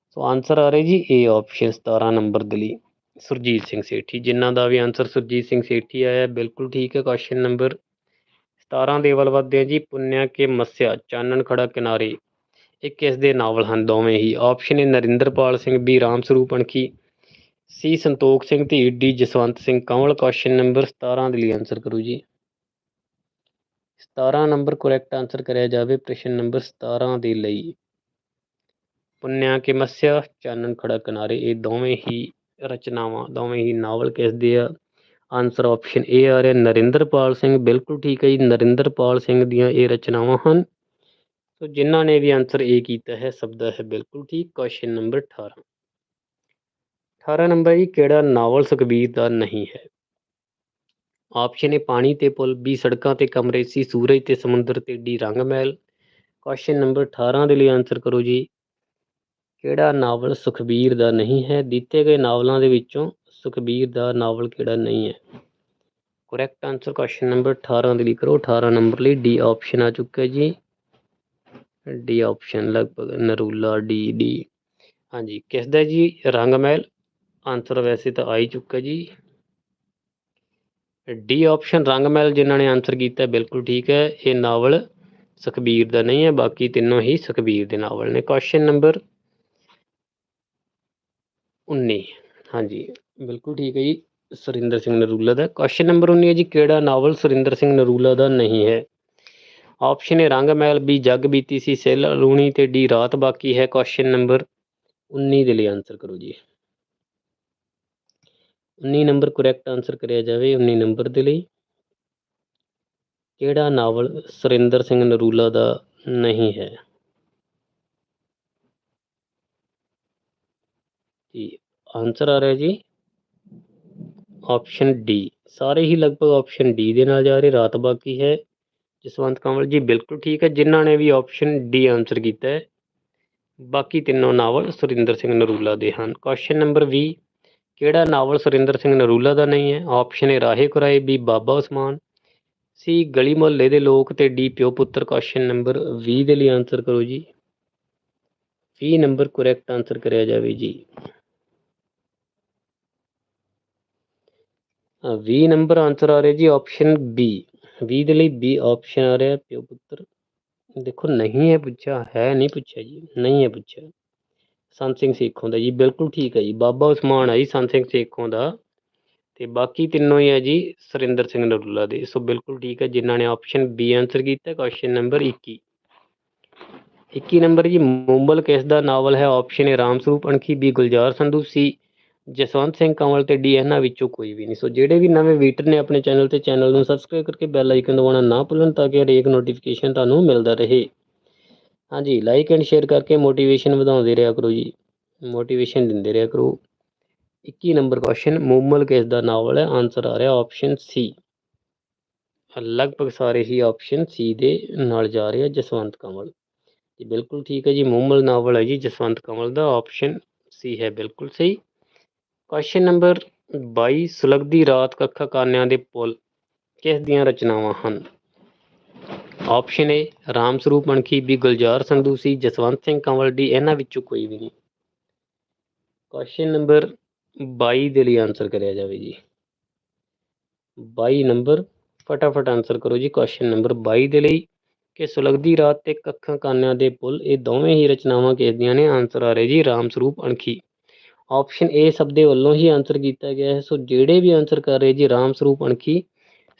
Speaker 1: ਸੋ ਆਨਸਰ ਆ ਰਿਹਾ ਜੀ ਏ ਆਪਸ਼ਨ 17 ਨੰਬਰ ਦੇ ਲਈ ਸੁਰਜੀਤ ਸਿੰਘ ਸੇਠੀ। ਜਿਨ੍ਹਾਂ ਦਾ ਵੀ ਆਨਸਰ ਸੁਰਜੀਤ ਸਿੰਘ ਸੇਠੀ ਆਇਆ, ਬਿਲਕੁਲ ਠੀਕ ਹੈ ਕੁਐਸਚਨ ਨੰਬਰ 17 ਦੇ ਵੱਲ ਵੱਧਦੇ ਹਾਂ ਜੀ, ਪੁੰਨਿਆ ਕੇ ਮੱਸਿਆ, ਚਾਨਣ ਖੜਾ ਕਿਨਾਰੇ। ਇਹ ਕਿਸ ਦੇ ਨਾਵਲ ਹਨ? ਦੋਵੇਂ ਹੀ। Option A Narinderpal Singh B Ram Sarup Anakhi. C Santokh Singh Dhir D Jaswant Singh. Kanwal question number 17 ਦੇ ਲਈ ਆਨਸਰ ਕਰੋ ਜੀ। 17 ਨੰਬਰ ਕਰੈਕਟ ਆਨਸਰ ਕਰਿਆ ਜਾਵੇ ਪ੍ਰਸ਼ਨ ਨੰਬਰ 17 ਦੇ ਲਈ ਪੁੰਨਿਆ ਕੇ ਮੱਸਿਆ ਚਾਨਣ ਖੜਾ ਕਿਨਾਰੇ ਇਹ ਦੋਵੇਂ ਹੀ ਰਚਨਾਵਾਂ ਦੋਵੇਂ ਹੀ ਨਾਵਲ ਕਿਸ ਦੇ ਆ ਆਨਸਰ ਆਪਸ਼ਨ ਏ ਆ ਰਿਹਾ ਨਰਿੰਦਰਪਾਲ ਸਿੰਘ ਬਿਲਕੁਲ ਠੀਕ ਹੈ ਜੀ ਨਰਿੰਦਰਪਾਲ ਸਿੰਘ ਦੀਆਂ ਇਹ ਰਚਨਾਵਾਂ ਹਨ ਸੋ ਜਿਨ੍ਹਾਂ ਨੇ ਵੀ ਆਨਸਰ ਏ ਕੀਤਾ ਹੈ ਸਭ ਦਾ ਹੈ ਬਿਲਕੁਲ ਠੀਕ ਕੁਐਸਚਨ ਨੰਬਰ 18 18 ਨੰਬਰ ਜੀ ਕਿਹੜਾ ਨਾਵਲ ਸੁਖਬੀਰ ਦਾ ਨਹੀਂ ਹੈ ਆਪਸ਼ਨ ਏ ਪਾਣੀ ਤੇ ਪੁਲ ਬੀ ਸੜਕਾਂ ਤੇ ਕਮਰੇ ਸੀ ਸੂਰਜ ਤੇ ਸਮੁੰਦਰ ਤੇ ਡੀ ਰੰਗ ਮਹਿਲ ਕੁਐਸਚਨ ਨੰਬਰ 18 ਦੇ ਲਈ ਆਨਸਰ ਕਰੋ ਜੀ। ਕਿਹੜਾ ਨਾਵਲ ਸੁਖਬੀਰ ਦਾ ਨਹੀਂ ਹੈ? ਦਿੱਤੇ ਗਏ ਨਾਵਲਾਂ ਦੇ ਵਿੱਚੋਂ ਸੁਖਬੀਰ ਦਾ ਨਾਵਲ ਕਿਹੜਾ ਨਹੀਂ ਹੈ? ਕਰੈਕਟ ਆਨਸਰ ਕੁਐਸਚਨ ਨੰਬਰ 18 ਦੇ ਲਈ ਕਰੋ। 18 ਨੰਬਰ ਲਈ ਡੀ ਆਪਸ਼ਨ ਆ ਚੁੱਕਾ ਜੀ। ਡੀ ਆਪਸ਼ਨ ਲਗਭਗ ਨਰੂਲਾ ਡੀ ਡੀ ਹਾਂਜੀ ਕਿਸ ਦਾ ਜੀ? ਰੰਗ ਮਹਿਲ ਆਨਸਰ ਵੈਸੇ ਤਾਂ ਆ ਹੀ ਚੁੱਕਾ ਜੀ। ਡੀ ਆਪਸ਼ਨ ਰੰਗ ਮਹਿਲ ਜਿਨ੍ਹਾਂ ਨੇ ਆਨਸਰ ਕੀਤਾ ਹੈ, ਬਿਲਕੁਲ ਠੀਕ ਹੈ ਇਹ ਨਾਵਲ ਸੁਖਬੀਰ ਦਾ ਨਹੀਂ ਹੈ ਬਾਕੀ ਤਿੰਨੋਂ ਹੀ ਸੁਖਬੀਰ ਦੇ ਨਾਵਲ ਨੇ ਕੁਐਸਚਨ ਨੰਬਰ 19 ਹਾਂਜੀ ਬਿਲਕੁਲ ਠੀਕ ਹੈ ਜੀ ਸੁਰਿੰਦਰ ਸਿੰਘ ਨਰੂਲਾ ਦਾ ਕੁਐਸਚਨ ਨੰਬਰ 19 ਹੈ ਜੀ ਕਿਹੜਾ ਨਾਵਲ ਸੁਰਿੰਦਰ ਸਿੰਘ ਨਰੂਲਾ ਦਾ ਨਹੀਂ ਹੈ ਆਪਸ਼ਨ ਏ ਰੰਗ ਮਹਿਲ ਬੀ ਜੱਗ ਬੀਤੀ ਸੀ ਸੈਲ ਰੂਣੀ ਤੇ ਡੀ ਰਾਤ ਬਾਕੀ ਹੈ ਕੁਐਸਚਨ ਨੰਬਰ 19 ਦੇ ਲਈ ਆਨਸਰ ਕਰੋ ਜੀ 19 ਨੰਬਰ ਕਰੈਕਟ ਆਨਸਰ ਕਰਿਆ ਜਾਵੇ 19 ਨੰਬਰ ਦੇ ਲਈ। ਕਿਹੜਾ ਨਾਵਲ ਸੁਰਿੰਦਰ ਸਿੰਘ ਨਰੂਲਾ ਦਾ ਨਹੀਂ ਹੈ? ਜੀ ਆਨਸਰ ਆ ਰਿਹਾ ਜੀ। ਆਪਸ਼ਨ ਡੀ ਸਾਰੇ ਹੀ ਲਗਭਗ ਆਪਸ਼ਨ ਡੀ ਦੇ ਨਾਲ ਜਾ ਰਹੇ, ਰਾਤ ਬਾਕੀ ਹੈ। ਜਸਵੰਤ ਕੰਵਲ ਜੀ, ਬਿਲਕੁਲ ਠੀਕ ਹੈ, ਜਿਨ੍ਹਾਂ ਨੇ ਵੀ ਆਪਸ਼ਨ ਡੀ ਆਨਸਰ ਕੀਤਾ ਹੈ। ਬਾਕੀ ਤਿੰਨੋਂ ਨਾਵਲ ਸੁਰਿੰਦਰ ਸਿੰਘ ਨਰੂਲਾ ਦੇ ਹਨ। ਕੁਐਸਚਨ ਨੰਬਰ 20 ਕਿਹੜਾ ਨਾਵਲ ਸੁਰਿੰਦਰ ਸਿੰਘ ਨਰੂਲਾ ਦਾ ਨਹੀਂ ਹੈ? Option A Rahe Kurahe B Baba Usman C Gali Muhalle ਦੇ ਲੋਕ ਤੇ ਡੀ ਪਿਓ ਪੁੱਤਰ। ਕੁਐਸਚਨ ਨੰਬਰ 20 ਦੇ ਲਈ ਆਨਸਰ ਕਰੋ ਜੀ। 20 ਨੰਬਰ ਕਰੈਕਟ ਆਨਸਰ ਕਰਿਆ ਜਾਵੇ ਜੀ। ਅ, 20 ਨੰਬਰ ਆਨਸਰ ਆ ਰਿਹਾ ਜੀ ਆਪਸ਼ਨ ਬੀ 20 ਦੇ ਲਈ ਬੀ ਆਪਸ਼ਨ ਆ ਰਿਹਾ ਪਿਓ ਪੁੱਤਰ। ਦੇਖੋ ਨਹੀਂ ਹੈ ਪੁੱਛਿਆ ਹੈ ਨਹੀਂ ਪੁੱਛਿਆ ਜੀ ਨਹੀਂ ਹੈ ਪੁੱਛਿਆ। ਸੰਤ ਸਿੰਘ ਸੇਖੋਂ ਦਾ ਜੀ, ਬਿਲਕੁਲ ਠੀਕ ਹੈ ਜੀ। ਬਾਬਾ ਉਸਮਾਨ ਹੈ ਜੀ ਸੰਤ ਸਿੰਘ ਸੇਖੋਂ ਦਾ। ਤੇ ਬਾਕੀ ਤਿੰਨੋਂ ਹੀ ਹੈ ਜੀ, ਸੁਰਿੰਦਰ ਸਿੰਘ ਨਰੂਲਾ ਦੇ। ਸੋ ਬਿਲਕੁਲ ਠੀਕ ਹੈ, ਜਿਨ੍ਹਾਂ ਨੇ ਆਪਸ਼ਨ ਬੀ ਆਨਸਰ ਕੀਤਾ ਕੁਐਸਚਨ ਨੰਬਰ 21 21 ਨੰਬਰ ਜੀ, ਮੁੰਬਲ ਕਿਸ ਦਾ ਨਾਵਲ ਹੈ? Option A Ram Sarup Anakhi B Gulzar Sandhu C Jaswant Singh Kanwal ਤੇ ਡੀ ਇਹਨਾਂ ਵਿੱਚੋਂ ਕੋਈ ਵੀ ਨਹੀਂ। ਸੋ ਜਿਹੜੇ ਵੀ ਨਵੇਂ ਵੀਟਰ ਨੇ ਆਪਣੇ ਚੈਨਲ ਤੇ, ਚੈਨਲ ਨੂੰ ਸਬਸਕ੍ਰਾਈਬ ਕਰਕੇ ਬੈਲ ਆਈਕਨ ਦਬਾਉਣਾ ਨਾ ਭੁੱਲਣ, ਤਾਂ ਕਿ ਹਰੇਕ ਨੋਟੀਫਿਕੇਸ਼ਨ ਤੁਹਾਨੂੰ ਮਿਲਦਾ ਰਹੇ। ਹਾਂਜੀ ਲਾਈਕ ਐਂਡ ਸ਼ੇਅਰ ਕਰਕੇ ਮੋਟੀਵੇਸ਼ਨ ਵਧਾਉਂਦੇ ਰਿਹਾ ਕਰੋ ਜੀ। ਮੋਟੀਵੇਸ਼ਨ ਦਿੰਦੇ ਰਿਹਾ ਕਰੋ। 21 ਨੰਬਰ ਕੁਐਸਚਨ ਮੁੰਮਲ ਕਿਸ ਦਾ ਨਾਵਲ ਹੈ? ਆਨਸਰ ਆ ਰਿਹਾ ਆਪਸ਼ਨ ਸੀ ਲਗਭਗ ਸਾਰੇ ਹੀ ਆਪਸ਼ਨ ਸੀ ਦੇ ਨਾਲ ਜਾ ਰਹੇ ਆ ਜਸਵੰਤ ਕੰਵਲ। ਜੀ, ਬਿਲਕੁਲ ਠੀਕ ਹੈ ਜੀ ਮੁੰਮਲ ਨਾਵਲ ਹੈ ਜੀ, ਜਸਵੰਤ ਕੰਵਲ ਦਾ ਆਪਸ਼ਨ ਸੀ ਹੈ, ਬਿਲਕੁਲ ਸਹੀ। ਕੁਐਸਚਨ ਨੰਬਰ 22 ਸੁਲਗਦੀ ਰਾਤ ਕੱਖਾ ਕਾਨਿਆਂ ਦੇ ਪੁੱਲ ਕਿਸ ਦੀਆਂ ਰਚਨਾਵਾਂ ਹਨ? Option A, Ram Sarup Anakhi B Gulzar Sandhu C, Jaswant Singh Kanwal D, ਇਹਨਾਂ ਵਿੱਚੋਂ ਕੋਈ ਵੀ ਨਹੀਂ। ਕੁਐਸਚਨ ਨੰਬਰ 22 ਦੇ ਲਈ ਆਨਸਰ ਕਰਿਆ ਜਾਵੇ ਜੀ। 22 ਨੰਬਰ, ਫਟਾਫਟ ਆਨਸਰ ਕਰੋ ਜੀ। ਕੁਐਸਚਨ ਨੰਬਰ 22 ਦੇ ਲਈ, ਕਿ ਸੁਲਗਦੀ ਰਾਤ ਤੇ ਕੱਖਾਂ ਕਾਨਿਆਂ ਦੇ ਪੁੱਲ, ਇਹ ਦੋਵੇਂ ਹੀ ਰਚਨਾਵਾਂ ਕਿਸ ਦੀਆਂ ਨੇ? ਆਨਸਰ ਆ ਰਹੇ ਜੀ, ਰਾਮ ਸਰੂਪ ਅਣਖੀ ਆਪਸ਼ਨ ਏ ਸਭ ਦੇ ਵੱਲੋਂ ਹੀ ਆਨਸਰ ਕੀਤਾ ਗਿਆ ਹੈ। ਸੋ ਜਿਹੜੇ ਵੀ ਆਨਸਰ ਕਰ ਰਹੇ ਜੀ, ਰਾਮ ਸਰੂਪ ਅਣਖੀ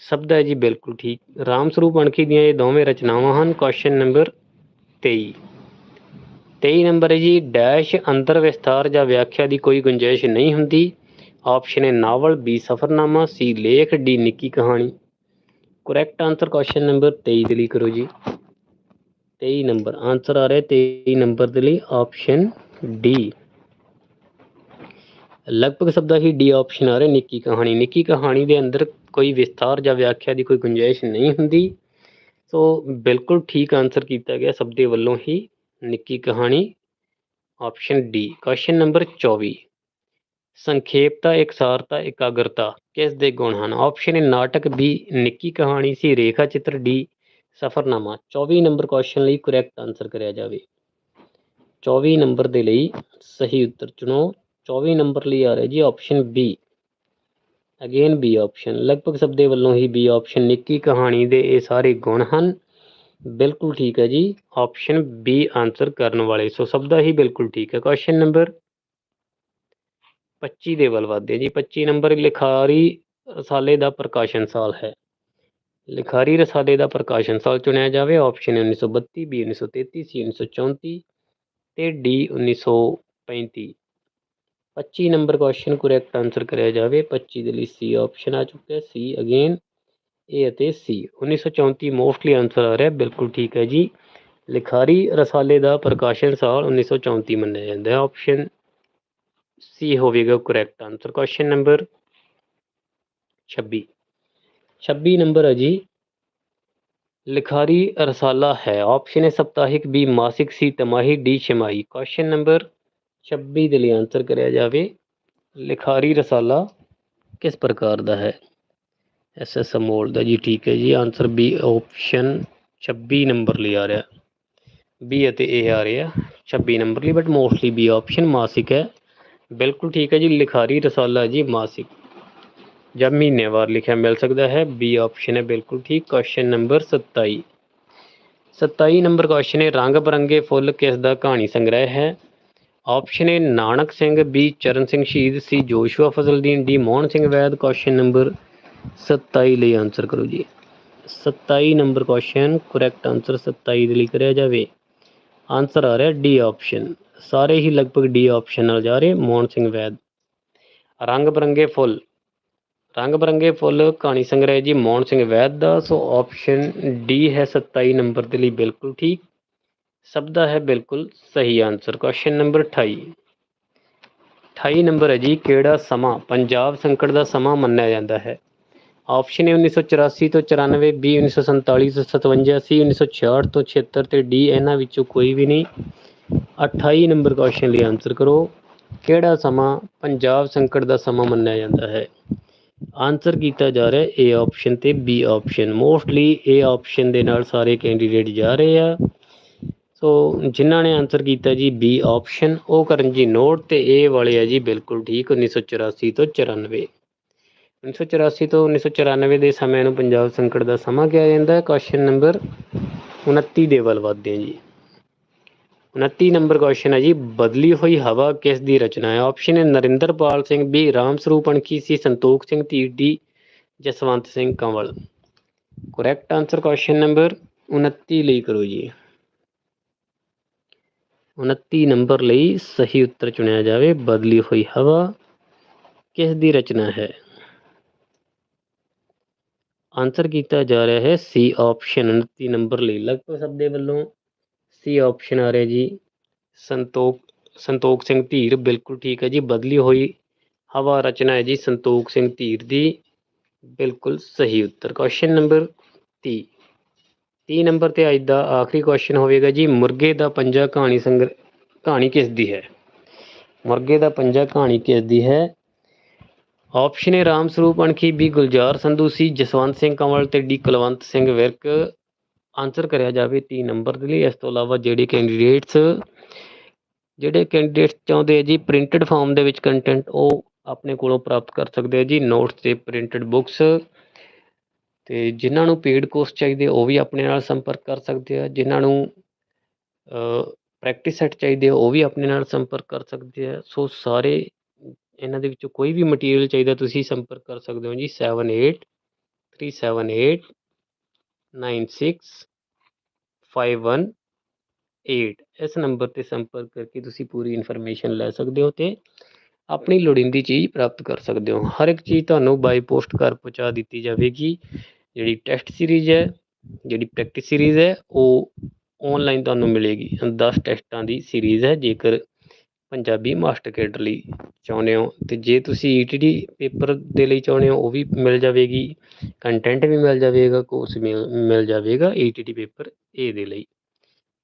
Speaker 1: ਸ਼ਬਦ ਹੈ ਜੀ ਬਿਲਕੁਲ ਠੀਕ। ਰਾਮ ਸਰੂਪ ਅਣਖੀ ਦੀਆਂ ਇਹ ਦੋਵੇਂ ਰਚਨਾਵਾਂ ਹਨ ਕੁਐਸਚਨ ਨੰਬਰ 23 23 ਨੰਬਰ ਹੈ ਜੀ ਡੈਸ਼ ਅੰਦਰ ਵਿਸਥਾਰ ਜਾਂ ਵਿਆਖਿਆ ਦੀ ਕੋਈ ਗੁੰਜਾਇਸ਼ ਨਹੀਂ ਹੁੰਦੀ। ਆਪਸ਼ਨ ਏ ਨਾਵਲ ਬੀ ਸਫਰਨਾਮਾ ਸੀ ਲੇਖ ਡੀ ਨਿੱਕੀ ਕਹਾਣੀ। ਕਰੈਕਟ ਆਨਸਰ ਕੁਐਸਚਨ ਨੰਬਰ 23 ਦੇ ਲਈ ਕਰੋ ਜੀ। 23 ਨੰਬਰ ਆਨਸਰ ਆ ਰਿਹਾ 23 ਨੰਬਰ ਦੇ ਲਈ ਆਪਸ਼ਨ ਡੀ ਲਗਭਗ ਸਭ ਦਾ ਹੀ ਡੀ ਆਪਸ਼ਨ ਆ ਰਿਹਾ ਨਿੱਕੀ ਕਹਾਣੀ। ਨਿੱਕੀ ਕਹਾਣੀ ਦੇ ਅੰਦਰ ਕੋਈ ਵਿਸਥਾਰ ਜਾਂ ਵਿਆਖਿਆ ਦੀ ਕੋਈ ਗੁੰਜਾਇਸ਼ ਨਹੀਂ ਹੁੰਦੀ। ਸੋ ਬਿਲਕੁਲ ਠੀਕ ਆਨਸਰ ਕੀਤਾ ਗਿਆ ਸਭ ਦੇ ਵੱਲੋਂ ਹੀ ਨਿੱਕੀ ਕਹਾਣੀ। ਆਪਸ਼ਨ ਡੀ ਕੁਐਸਚਨ ਨੰਬਰ 24 ਸੰਖੇਪਤਾ, ਇਕਸਾਰਤਾ, ਇਕਾਗਰਤਾ ਕਿਸ ਦੇ ਗੁਣ ਹਨ? ਆਪਸ਼ਨ ਏ ਨਾਟਕ। ਬੀ ਨਿੱਕੀ ਕਹਾਣੀ। ਸੀ ਰੇਖਾ ਚਿੱਤਰ। ਡੀ ਸਫਰਨਾਮਾ। 24 ਨੰਬਰ ਕੁਐਸਚਨ ਲਈ ਕਰੈਕਟ ਆਨਸਰ ਕਰਿਆ ਜਾਵੇ। 24 ਨੰਬਰ ਦੇ ਲਈ ਸਹੀ ਉੱਤਰ ਚੁਣੋ। 24 ਨੰਬਰ ਲਈ ਆ ਰਿਹਾ ਜੀ option B again B option ਲਗਭਗ ਸਭ ਦੇ ਵੱਲੋਂ ਹੀ ਬੀ ਆਪਸ਼ਨ ਨਿੱਕੀ ਕਹਾਣੀ ਦੇ ਇਹ ਸਾਰੇ ਗੁਣ ਹਨ। ਬਿਲਕੁਲ ਠੀਕ ਹੈ ਜੀ। ਆਪਸ਼ਨ ਬੀ ਆਨਸਰ ਕਰਨ ਵਾਲੇ। ਸੋ ਸਭ ਦਾ ਹੀ ਬਿਲਕੁਲ ਠੀਕ ਹੈ। ਕੁਐਸਚਨ ਨੰਬਰ 25 ਦੇ ਵੱਲ ਵਧਦੇ ਹਾਂ ਜੀ। 25 ਨੰਬਰ ਲਿਖਾਰੀ ਰਸਾਲੇ ਦਾ ਪ੍ਰਕਾਸ਼ਨ ਸਾਲ ਹੈ। ਲਿਖਾਰੀ ਰਸਾਲੇ ਦਾ ਪ੍ਰਕਾਸ਼ਨ ਸਾਲ ਚੁਣਿਆ ਜਾਵੇ। ਆਪਸ਼ਨ 1932 ਬੀ 1933 ਸੀ 1934 ਤੇ D 1935 25 number question correct answer ਕਰਿਆ ਜਾਵੇ 25 ਦੇ ਲਈ ਸੀ ਆਪਸ਼ਨ ਆ ਚੁੱਕਾ ਹੈ ਸੀ ਅਗੇਨ ਏ ਅਤੇ ਸੀ 1934 ਮੋਸਟਲੀ ਆਨਸਰ ਆ ਰਿਹਾ ਬਿਲਕੁਲ ਠੀਕ ਹੈ ਜੀ ਲਿਖਾਰੀ ਰਸਾਲੇ ਦਾ ਪ੍ਰਕਾਸ਼ਨ ਸਾਲ 1934 ਮੰਨਿਆ ਜਾਂਦਾ ਹੈ ਆਪਸ਼ਨ ਸੀ ਹੋਵੇਗਾ correct answer question number 26 26 number ਹੈ ਜੀ ਲਿਖਾਰੀ ਰਸਾਲਾ ਹੈ ਆਪਸ਼ਨ ਹੈ ਸਪਤਾਹਿਕ ਬੀ ਮਾਸਿਕ ਸੀ ਤਮਾਹੀ ਡੀ ਛਮਾਹੀ ਕੁਐਸਚਨ ਨੰਬਰ 26 ਦੇ ਲਈ ਆਨਸਰ ਕਰਿਆ ਜਾਵੇ, ਲਿਖਾਰੀ ਰਸਾਲਾ ਕਿਸ ਪ੍ਰਕਾਰ ਦਾ ਹੈ? ਐਸ ਐਸ ਅਮੋਲ ਦਾ ਜੀ ਠੀਕ ਹੈ ਜੀ ਆਨਸਰ ਬੀ ਆਪਸ਼ਨ 26 ਨੰਬਰ ਲਈ ਆ ਰਿਹਾ। ਬੀ ਅਤੇ ਇਹ ਆ ਰਿਹਾ 26 ਨੰਬਰ ਲਈ ਬਟ ਮੋਸਟਲੀ ਬੀ ਆਪਸ਼ਨ ਮਾਸਿਕ ਹੈ। ਬਿਲਕੁਲ ਠੀਕ ਹੈ ਜੀ, ਲਿਖਾਰੀ ਰਸਾਲਾ ਜੀ ਮਾਸਿਕ। ਜਾਂ ਮਹੀਨੇਵਾਰ ਲਿਖਿਆ ਮਿਲ ਸਕਦਾ ਹੈ ਬੀ ਆਪਸ਼ਨ ਹੈ, ਬਿਲਕੁਲ ਠੀਕ ਕੁਐਸਚਨ ਨੰਬਰ 27 27 ਨੰਬਰ ਕੁਐਸਚਨ ਹੈ, ਰੰਗ ਬਰੰਗੇ ਫੁੱਲ ਕਿਸ ਦਾ ਕਹਾਣੀ ਸੰਗ੍ਰਹਿ ਹੈ? Option A Nanak Singh, B Charan Singh Shahid, C Joshua Fazaldin, D Mohan Singh Vaid question number 27 ਲਈ ਆਨਸਰ ਕਰੋ ਜੀ। 27 ਨੰਬਰ ਕੁਐਸਚਨ ਕਰੈਕਟ ਆਨਸਰ 27 ਦੇ ਲਈ ਕਰਿਆ ਜਾਵੇ। ਆਨਸਰ ਆ ਰਿਹਾ ਡੀ ਆਪਸ਼ਨ ਸਾਰੇ ਹੀ ਲਗਭਗ ਡੀ ਆਪਸ਼ਨ ਨਾਲ ਜਾ ਰਹੇ ਮੋਹਨ ਸਿੰਘ ਵੈਦ। ਰੰਗ ਬਰੰਗੇ ਫੁੱਲ। ਰੰਗ ਬਰੰਗੇ ਫੁੱਲ ਕਹਾਣੀ ਸੰਗ੍ਰਹਿ ਜੀ ਮੋਹਨ ਸਿੰਘ ਵੈਦ ਦਾ, ਸੋ ਆਪਸ਼ਨ ਡੀ ਹੈ 27 ਨੰਬਰ ਦੇ ਲਈ ਬਿਲਕੁਲ ਠੀਕ। ਸਭ ਦਾ ਹੈ ਬਿਲਕੁਲ ਸਹੀ ਆਨਸਰ ਕੁਐਸਚਨ ਨੰਬਰ 28 28 ਨੰਬਰ ਹੈ ਜੀ, ਕਿਹੜਾ ਸਮਾਂ, ਪੰਜਾਬ ਸੰਕਟ ਦਾ ਸਮਾਂ ਮੰਨਿਆ ਜਾਂਦਾ ਹੈ? ਆਪਸ਼ਨ ਹੈ 1984 ਤੋਂ 94 ਬੀ 1947 ਤੋਂ 57 ਸੀ 1966 ਤੋਂ 76 ਤੇ ਡੀ ਇਹਨਾਂ ਵਿੱਚੋਂ ਕੋਈ ਵੀ ਨਹੀਂ। 28 ਨੰਬਰ ਕੁਐਸਚਨ ਲਈ ਆਨਸਰ ਕਰੋ। ਕਿਹੜਾ ਸਮਾਂ ਪੰਜਾਬ ਸੰਕਟ ਦਾ ਸਮਾਂ ਮੰਨਿਆ ਜਾਂਦਾ ਹੈ? ਆਨਸਰ ਕੀਤਾ ਜਾ ਰਿਹਾ ਏ ਆਪਸ਼ਨ ਤੇ B option mostly A option ਦੇ ਨਾਲ ਸਾਰੇ ਕੈਂਡੀਡੇਟ ਜਾ ਰਹੇ ਆ। ਸੋ ਜਿਨ੍ਹਾਂ ਨੇ ਆਨਸਰ ਕੀਤਾ ਜੀ ਬੀ ਆਪਸ਼ਨ ਉਹ ਕਰਨ ਜੀ ਨੋਟ ਤੇ ਏ ਵਾਲੇ ਆ ਜੀ ਬਿਲਕੁਲ ਠੀਕ 1984 ਤੋਂ 94 1984 ਤੋਂ 1994 ਦੇ ਸਮੇਂ ਨੂੰ ਪੰਜਾਬ ਸੰਕਟ ਦਾ ਸਮਾਂ ਕਿਹਾ ਜਾਂਦਾ ਹੈ। ਕੁਐਸਚਨ ਨੰਬਰ 29 ਦੇ ਵੱਲ ਵਧਦੇ ਹਾਂ ਜੀ। 29 ਨੰਬਰ ਕੁਐਸਚਨ ਹੈ ਜੀ, ਬਦਲੀ ਹੋਈ ਹਵਾ ਕਿਸ ਦੀ ਰਚਨਾ ਹੈ? ਆਪਸ਼ਨ ਹੈ Narinderpal Singh B Ram Sarup Anakhi C? Santokh Singh Dhir D Jaswant Singh Kanwal. Correct answer question number 29 ਲਈ ਕਰੋ ਜੀ। 29 ਨੰਬਰ ਲਈ ਸਹੀ ਉੱਤਰ ਚੁਣਿਆ ਜਾਵੇ, ਬਦਲੀ ਹੋਈ ਹਵਾ ਕਿਸ ਦੀ ਰਚਨਾ ਹੈ? ਆਨਸਰ ਕੀਤਾ ਜਾ ਰਿਹਾ ਹੈ ਸੀ ਆਪਸ਼ਨ 29 ਨੰਬਰ ਲਈ। ਲਗਭਗ ਸਭ ਦੇ ਵੱਲੋਂ ਸੀ ਆਪਸ਼ਨ ਆ ਰਿਹਾ ਜੀ। ਸੰਤੋਖ ਸੰਤੋਖ ਸਿੰਘ ਧੀਰ, ਬਿਲਕੁਲ ਠੀਕ ਹੈ ਜੀ, ਬਦਲੀ ਹੋਈ ਹਵਾ ਰਚਨਾ ਹੈ ਜੀ, ਸੰਤੋਖ ਸਿੰਘ ਧੀਰ ਦੀ ਬਿਲਕੁਲ ਸਹੀ ਉੱਤਰ। ਕੁਐਸਚਨ ਨੰਬਰ 30 30 ਨੰਬਰ ਤੇ ਅੱਜ ਦਾ ਆਖਰੀ ਕੁਐਸਚਨ ਹੋਵੇਗਾ ਜੀ, ਮੁਰਗੇ ਦਾ ਪੰਜਾ ਕਹਾਣੀ ਸੰਗ੍ਰਹਿ ਕਹਾਣੀ ਕਿਸ ਦੀ ਹੈ? ਮੁਰਗੇ ਦਾ ਪੰਜਾ ਕਹਾਣੀ ਕਿਸ ਦੀ ਹੈ? ਆਪਸ਼ਨ ਹੈ ਰਾਮ ਸਰੂਪ ਅਣਖੀ ਬੀ ਗੁਲਜ਼ਾਰ ਸੰਧੂ ਸੀ, ਜਸਵੰਤ ਸਿੰਘ ਕੰਵਲ ਤੇ ਡੀ ਕੁਲਵੰਤ ਸਿੰਘ ਵਿਰਕ। ਆਨਸਰ ਕਰਿਆ ਜਾਵੇ 3 ਨੰਬਰ ਦੇ ਲਈ। ਇਸ ਤੋਂ ਇਲਾਵਾ ਜਿਹੜੇ ਕੈਂਡੀਡੇਟਸ ਜਿਹੜੇ ਕੈਂਡੀਡੇਟਸ ਚਾਹੁੰਦੇ ਆ ਜੀ ਪ੍ਰਿੰਟਡ ਫਾਰਮ ਦੇ ਵਿੱਚ ਕੰਟੈਂਟ ਉਹ ਆਪਣੇ ਕੋਲੋਂ ਪ੍ਰਾਪਤ ਕਰ ਸਕਦੇ ਆ ਜੀ। ਨੋਟਸ ਤੇ ਪ੍ਰਿੰਟਡ ਬੁੱਕਸ ਤੇ ਜਿਨ੍ਹਾਂ ਨੂੰ ਪੇਡ ਕੋਰਸ ਚਾਹੀਦੇ ਉਹ ਵੀ ਆਪਣੇ ਨਾਲ ਸੰਪਰਕ ਕਰ ਸਕਦੇ ਆ, ਜਿਨ੍ਹਾਂ ਨੂੰ ਪ੍ਰੈਕਟਿਸ ਸੈੱਟ ਚਾਹੀਦੇ ਆ, ਉਹ ਵੀ ਆਪਣੇ ਨਾਲ ਸੰਪਰਕ ਕਰ ਸਕਦੇ ਆ, ਸੋ ਸਾਰੇ ਇਹਨਾਂ ਦੇ ਵਿੱਚੋਂ ਕੋਈ ਵੀ ਮਟੀਰੀਅਲ ਚਾਹੀਦਾ, ਤੁਸੀਂ ਸੰਪਰਕ ਕਰ ਸਕਦੇ ਹੋ ਜੀ 78 378 ਇਸ ਨੰਬਰ ਤੇ ਸੰਪਰਕ ਕਰਕੇ ਤੁਸੀਂ ਪੂਰੀ ਇਨਫੋਰਮੇਸ਼ਨ ਲੈ ਸਕਦੇ ਹੋ ਤੇ ਆਪਣੀ ਲੋੜੀਂਦੀ ਚੀਜ਼ ਪ੍ਰਾਪਤ ਕਰ ਸਕਦੇ ਹੋ। ਹਰ ਇੱਕ ਚੀਜ਼ ਤੁਹਾਨੂੰ ਬਾਈ ਪੋਸਟ ਕਰ ਪਹੁੰਚਾ ਦਿੱਤੀ ਜਾਵੇਗੀ। ਜਿਹੜੀ ਟੈਸਟ ਸੀਰੀਜ਼ ਹੈ, ਜਿਹੜੀ ਪ੍ਰੈਕਟਿਸ ਸੀਰੀਜ਼ ਹੈ, ਉਹ ਆਨਲਾਈਨ ਤੁਹਾਨੂੰ ਮਿਲੇਗੀ। 10 ਟੈਸਟਾਂ ਦੀ ਸੀਰੀਜ਼ ਹੈ, ਜੇਕਰ ਪੰਜਾਬੀ ਮਾਸਟਰ ਕੇਡਰ ਲਈ ਚਾਹੁੰਦੇ ਹੋ, ਤੇ ਜੇ ਤੁਸੀਂ ਈਟੀਟੀ ਪੇਪਰ ਦੇ ਲਈ ਚਾਹੁੰਦੇ ਹੋ, ਉਹ ਵੀ ਮਿਲ ਜਾਵੇਗੀ ਕੰਟੈਂਟ ਵੀ ਮਿਲ ਜਾਵੇਗਾ ਕੋਰਸ ਮਿਲ ਮਿਲ ਜਾਵੇਗਾ ਈਟੀਟੀ ਪੇਪਰ ਏ ਦੇ ਲਈ,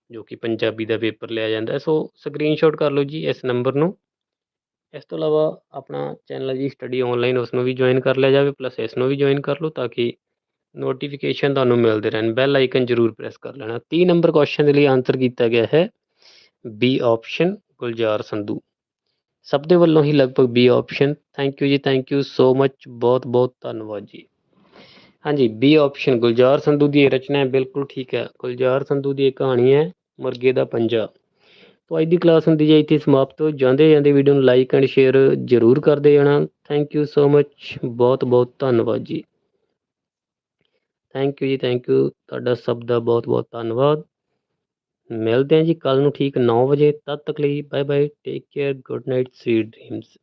Speaker 1: ਜੋ ਕਿ ਪੰਜਾਬੀ ਦਾ ਪੇਪਰ ਲਿਆ ਜਾਂਦਾ ਸੋ ਸਕਰੀਨਸ਼ਾਟ ਕਰ ਲਓ ਜੀ ਇਸ ਨੰਬਰ ਨੂੰ। ਇਸ ਤੋਂ ਇਲਾਵਾ ਆਪਣਾ ਚੈਨਲ ਹੈ ਜੀ ਸਟੱਡੀ ਆਨਲਾਈਨ ਉਸ ਨੂੰ ਵੀ ਜੁਆਇਨ ਕਰ ਲਿਆ ਜਾਵੇ ਪਲੱਸ ਇਸ ਨੂੰ ਵੀ ਜੁਆਇਨ ਕਰ ਲਓ, ਤਾਂ ਕਿ ਨੋਟੀਫਿਕੇਸ਼ਨ ਤੁਹਾਨੂੰ ਮਿਲਦੇ ਰਹਿਣ। ਬੈਲ ਆਈਕਨ ਜ਼ਰੂਰ ਪ੍ਰੈਸ ਕਰ ਲੈਣਾ। 30 ਨੰਬਰ ਕੁਐਸਚਨ ਦੇ ਲਈ ਆਨਸਰ ਕੀਤਾ ਗਿਆ ਹੈ ਬੀ ਆਪਸ਼ਨ ਗੁਲਜ਼ਾਰ ਸੰਧੂ। ਸਭ ਦੇ ਵੱਲੋਂ ਹੀ ਲਗਭਗ ਬੀ ਆਪਸ਼ਨ ਥੈਂਕ ਯੂ ਜੀ ਥੈਂਕ ਯੂ ਸੋ ਮਚ ਬਹੁਤ ਬਹੁਤ ਧੰਨਵਾਦ ਜੀ। ਹਾਂਜੀ ਬੀ ਆਪਸ਼ਨ ਗੁਲਜ਼ਾਰ ਸੰਧੂ ਦੀ ਇਹ ਰਚਨਾ ਹੈ। ਬਿਲਕੁਲ ਠੀਕ ਹੈ। ਗੁਲਜ਼ਾਰ ਸੰਧੂ ਦੀ ਇਹ ਕਹਾਣੀ ਹੈ ਮੁਰਗੇ ਦਾ ਪੰਜਾ। ਤੋਂ ਅੱਜ ਦੀ ਕਲਾਸ ਹੁੰਦੀ ਹੈ, ਇੱਥੇ ਸਮਾਪਤ ਜਾਂਦੇ ਜਾਂਦੇ ਵੀਡੀਓ ਨੂੰ ਲਾਈਕ ਐਂਡ ਸ਼ੇਅਰ ਜ਼ਰੂਰ ਕਰਦੇ ਜਾਣਾ ਥੈਂਕ ਯੂ ਸੋ ਮਚ ਬਹੁਤ ਬਹੁਤ ਧੰਨਵਾਦ ਜੀ। ਥੈਂਕ ਯੂ ਜੀ ਥੈਂਕ ਯੂ ਤੁਹਾਡਾ ਸਭ ਦਾ ਬਹੁਤ ਬਹੁਤ ਧੰਨਵਾਦ। ਮਿਲਦੇ ਹਾਂ ਜੀ ਕੱਲ ਨੂੰ ਠੀਕ 9 ਵਜੇ। ਤਦ ਤੱਕ ਲਈ bye bye take care good night sweet dreams